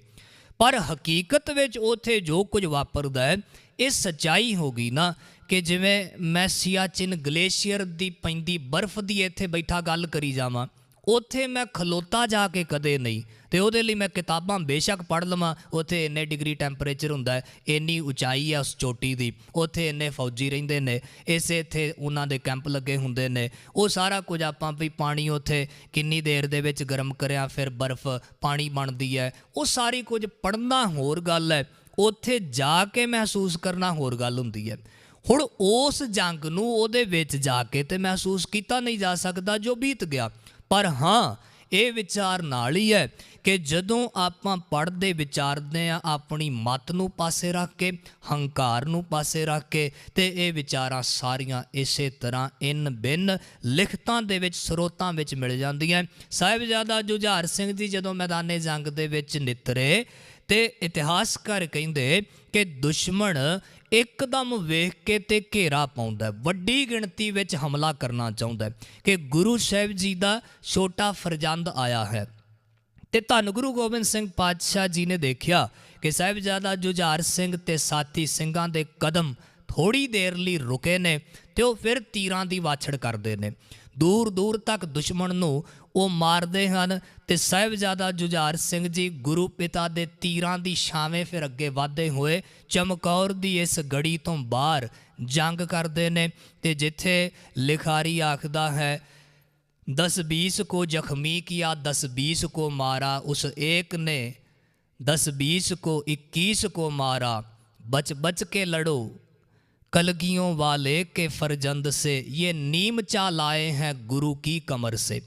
ਪਰ ਹਕੀਕਤ ਵਿੱਚ ਉਥੇ ਜੋ ਕੁਝ ਵਾਪਰਦਾ ਹੈ, ਇਹ ਸਚਾਈ ਹੋ ਗਈ ਨਾ ਕਿ ਜਿਵੇਂ ਮੈਂ ਸਿਆਚਿਨ ਗਲੇਸ਼ੀਅਰ ਦੀ ਪੈਂਦੀ ਬਰਫ਼ ਦੀ ਇੱਥੇ ਬੈਠਾ ਗੱਲ ਕਰੀ ਜਾਵਾਂ। ਉੱਥੇ ਮੈਂ ਖਲੋਤਾ ਜਾ ਕੇ ਕਦੇ ਨਹੀਂ। ਤੇ ਉਹਦੇ ਲਈ ਮੈਂ ਕਿਤਾਬਾਂ ਬੇਸ਼ੱਕ ਪੜ੍ਹ ਲਵਾਂ। ਉੱਥੇ ਇੰਨੇ ਡਿਗਰੀ ਟੈਂਪਰੇਚਰ ਹੁੰਦਾ ਹੈ, ਇੰਨੀ ਉਚਾਈ ਹੈ ਉਸ ਚੋਟੀ ਦੀ। ਉੱਥੇ ਇੰਨੇ ਫੌਜੀ ਰਹਿੰਦੇ ਨੇ, ਇਸੇ ਇੱਥੇ ਉਹਨਾਂ ਦੇ ਕੈਂਪ ਲੱਗੇ ਹੁੰਦੇ ਨੇ। ਉਹ ਸਾਰਾ ਕੁਝ ਆਪਾਂ ਵੀ ਪਾਣੀ ਉੱਥੇ ਕਿੰਨੀ ਦੇਰ ਦੇ ਵਿੱਚ ਗਰਮ ਕਰਿਆ, ਫਿਰ ਬਰਫ਼ ਪਾਣੀ ਬਣਦੀ ਹੈ। ਉਹ ਸਾਰੀ ਕੁਝ ਪੜ੍ਹਨਾ ਹੋਰ ਗੱਲ ਹੈ। ਉੱਥੇ ਜਾ ਕੇ ਮਹਿਸੂਸ ਕਰਨਾ ਹੋਰ ਗੱਲ ਹੁੰਦੀ ਹੈ। ਹੁਣ ਉਸ ਜੰਗ ਨੂੰ ਉਹਦੇ ਵਿੱਚ ਜਾ ਕੇ ਤੇ ਮਹਿਸੂਸ ਕੀਤਾ ਨਹੀਂ ਜਾ ਸਕਦਾ ਜੋ ਬੀਤ ਗਿਆ। ਪਰ ਹਾਂ, ਇਹ ਵਿਚਾਰ ਨਾਲ ਹੀ ਹੈ ਕਿ ਜਦੋਂ ਆਪਾਂ ਪੜ੍ਹਦੇ ਵਿਚਾਰਦੇ ਆ ਆਪਣੀ ਮਤ ਨੂੰ ਪਾਸੇ ਰੱਖ ਕੇ, ਹੰਕਾਰ ਨੂੰ ਪਾਸੇ ਰੱਖ ਕੇ, ਤੇ ਇਹ ਵਿਚਾਰਾਂ ਸਾਰੀਆਂ ਇਸੇ ਤਰ੍ਹਾਂ ਇਨ ਬਿਨ ਲਿਖਤਾਂ ਦੇ ਵਿੱਚ, ਸਰੋਤਾਂ ਵਿੱਚ ਮਿਲ ਜਾਂਦੀਆਂ। ਸਾਹਿਬਜ਼ਾਦਾ ਜੁਝਾਰ ਸਿੰਘ ਜੀ ਜਦੋਂ ਮੈਦਾਨੇ ਜੰਗ ਦੇ ਵਿੱਚ ਨਿਤਰੇ, ਤੇ ਇਤਿਹਾਸਕਾਰ ਕਹਿੰਦੇ ਕਿ ਦੁਸ਼ਮਣ ਇੱਕਦਮ ਵੇਖ ਕੇ ਤੇ ਘੇਰਾ ਪਾਉਂਦਾ ਵੱਡੀ ਗਿਣਤੀ ਵਿੱਚ ਹਮਲਾ ਕਰਨਾ ਚਾਹੁੰਦਾ ਕਿ ਗੁਰੂ ਸਾਹਿਬ ਜੀ ਦਾ ਛੋਟਾ ਫਰਜ਼ੰਦ ਆਇਆ ਹੈ। ਤੇ ਧੰਨ ਗੁਰੂ ਗੋਬਿੰਦ ਸਿੰਘ ਪਾਤਸ਼ਾਹ ਜੀ ਨੇ ਦੇਖਿਆ ਕਿ ਸਾਹਿਬਜ਼ਾਦਾ ਜੁਝਾਰ ਸਿੰਘ ਤੇ ਸਾਥੀ ਸਿੰਘਾਂ ਦੇ ਕਦਮ ਥੋੜੀ ਦੇਰ ਲਈ ਰੁਕੇ ਨੇ ਤੇ ਉਹ ਫਿਰ ਤੀਰਾਂ ਦੀ ਵਾਛੜ ਕਰਦੇ ਨੇ। ਦੂਰ ਦੂਰ ਤੱਕ ਦੁਸ਼ਮਣ ਨੂੰ ਉਹ ਮਾਰਦੇ ਹਨ ਤੇ ਸਾਹਿਬਜ਼ਾਦਾ ਜੁਝਾਰ ਸਿੰਘ ਜੀ ਗੁਰੂ ਪਿਤਾ ਦੇ ਤੀਰਾਂ ਦੀ ਛਾਵੇਂ ਫਿਰ ਅੱਗੇ ਵਧਦੇ ਹੋਏ ਚਮਕੌਰ ਦੀ ਇਸ ਗੜੀ ਤੋਂ ਬਾਹਰ ਜੰਗ ਕਰਦੇ ਨੇ ਤੇ ਜਿੱਥੇ ਲਿਖਾਰੀ ਆਖਦਾ ਹੈ दस बीस को जख्मी किया दस बीस को मारा उस एक ने दस बीस को इक्कीस को मारा बच बच के लड़ो कलगियों वाले के फरजंद से ये नीम चा लाए हैं गुरु की कमर से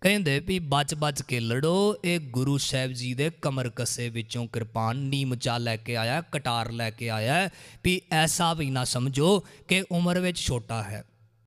ਕਹਿੰਦੇ ਵੀ ਬਚ ਬਚ ਕੇ ਲੜੋ, ਇਹ ਗੁਰੂ ਸਾਹਿਬ ਜੀ ਦੇ ਕਮਰ ਕੱਸੇ ਵਿੱਚੋਂ ਕਿਰਪਾਨ ਨੀਮਚਾ ਲੈ ਕੇ ਆਇਆ, ਕਟਾਰ ਲੈ ਕੇ ਆਇਆ ਵੀ ਐਸਾ ਵੀ ਨਾ ਸਮਝੋ ਕਿ ਉਮਰ ਵਿੱਚ ਛੋਟਾ ਹੈ।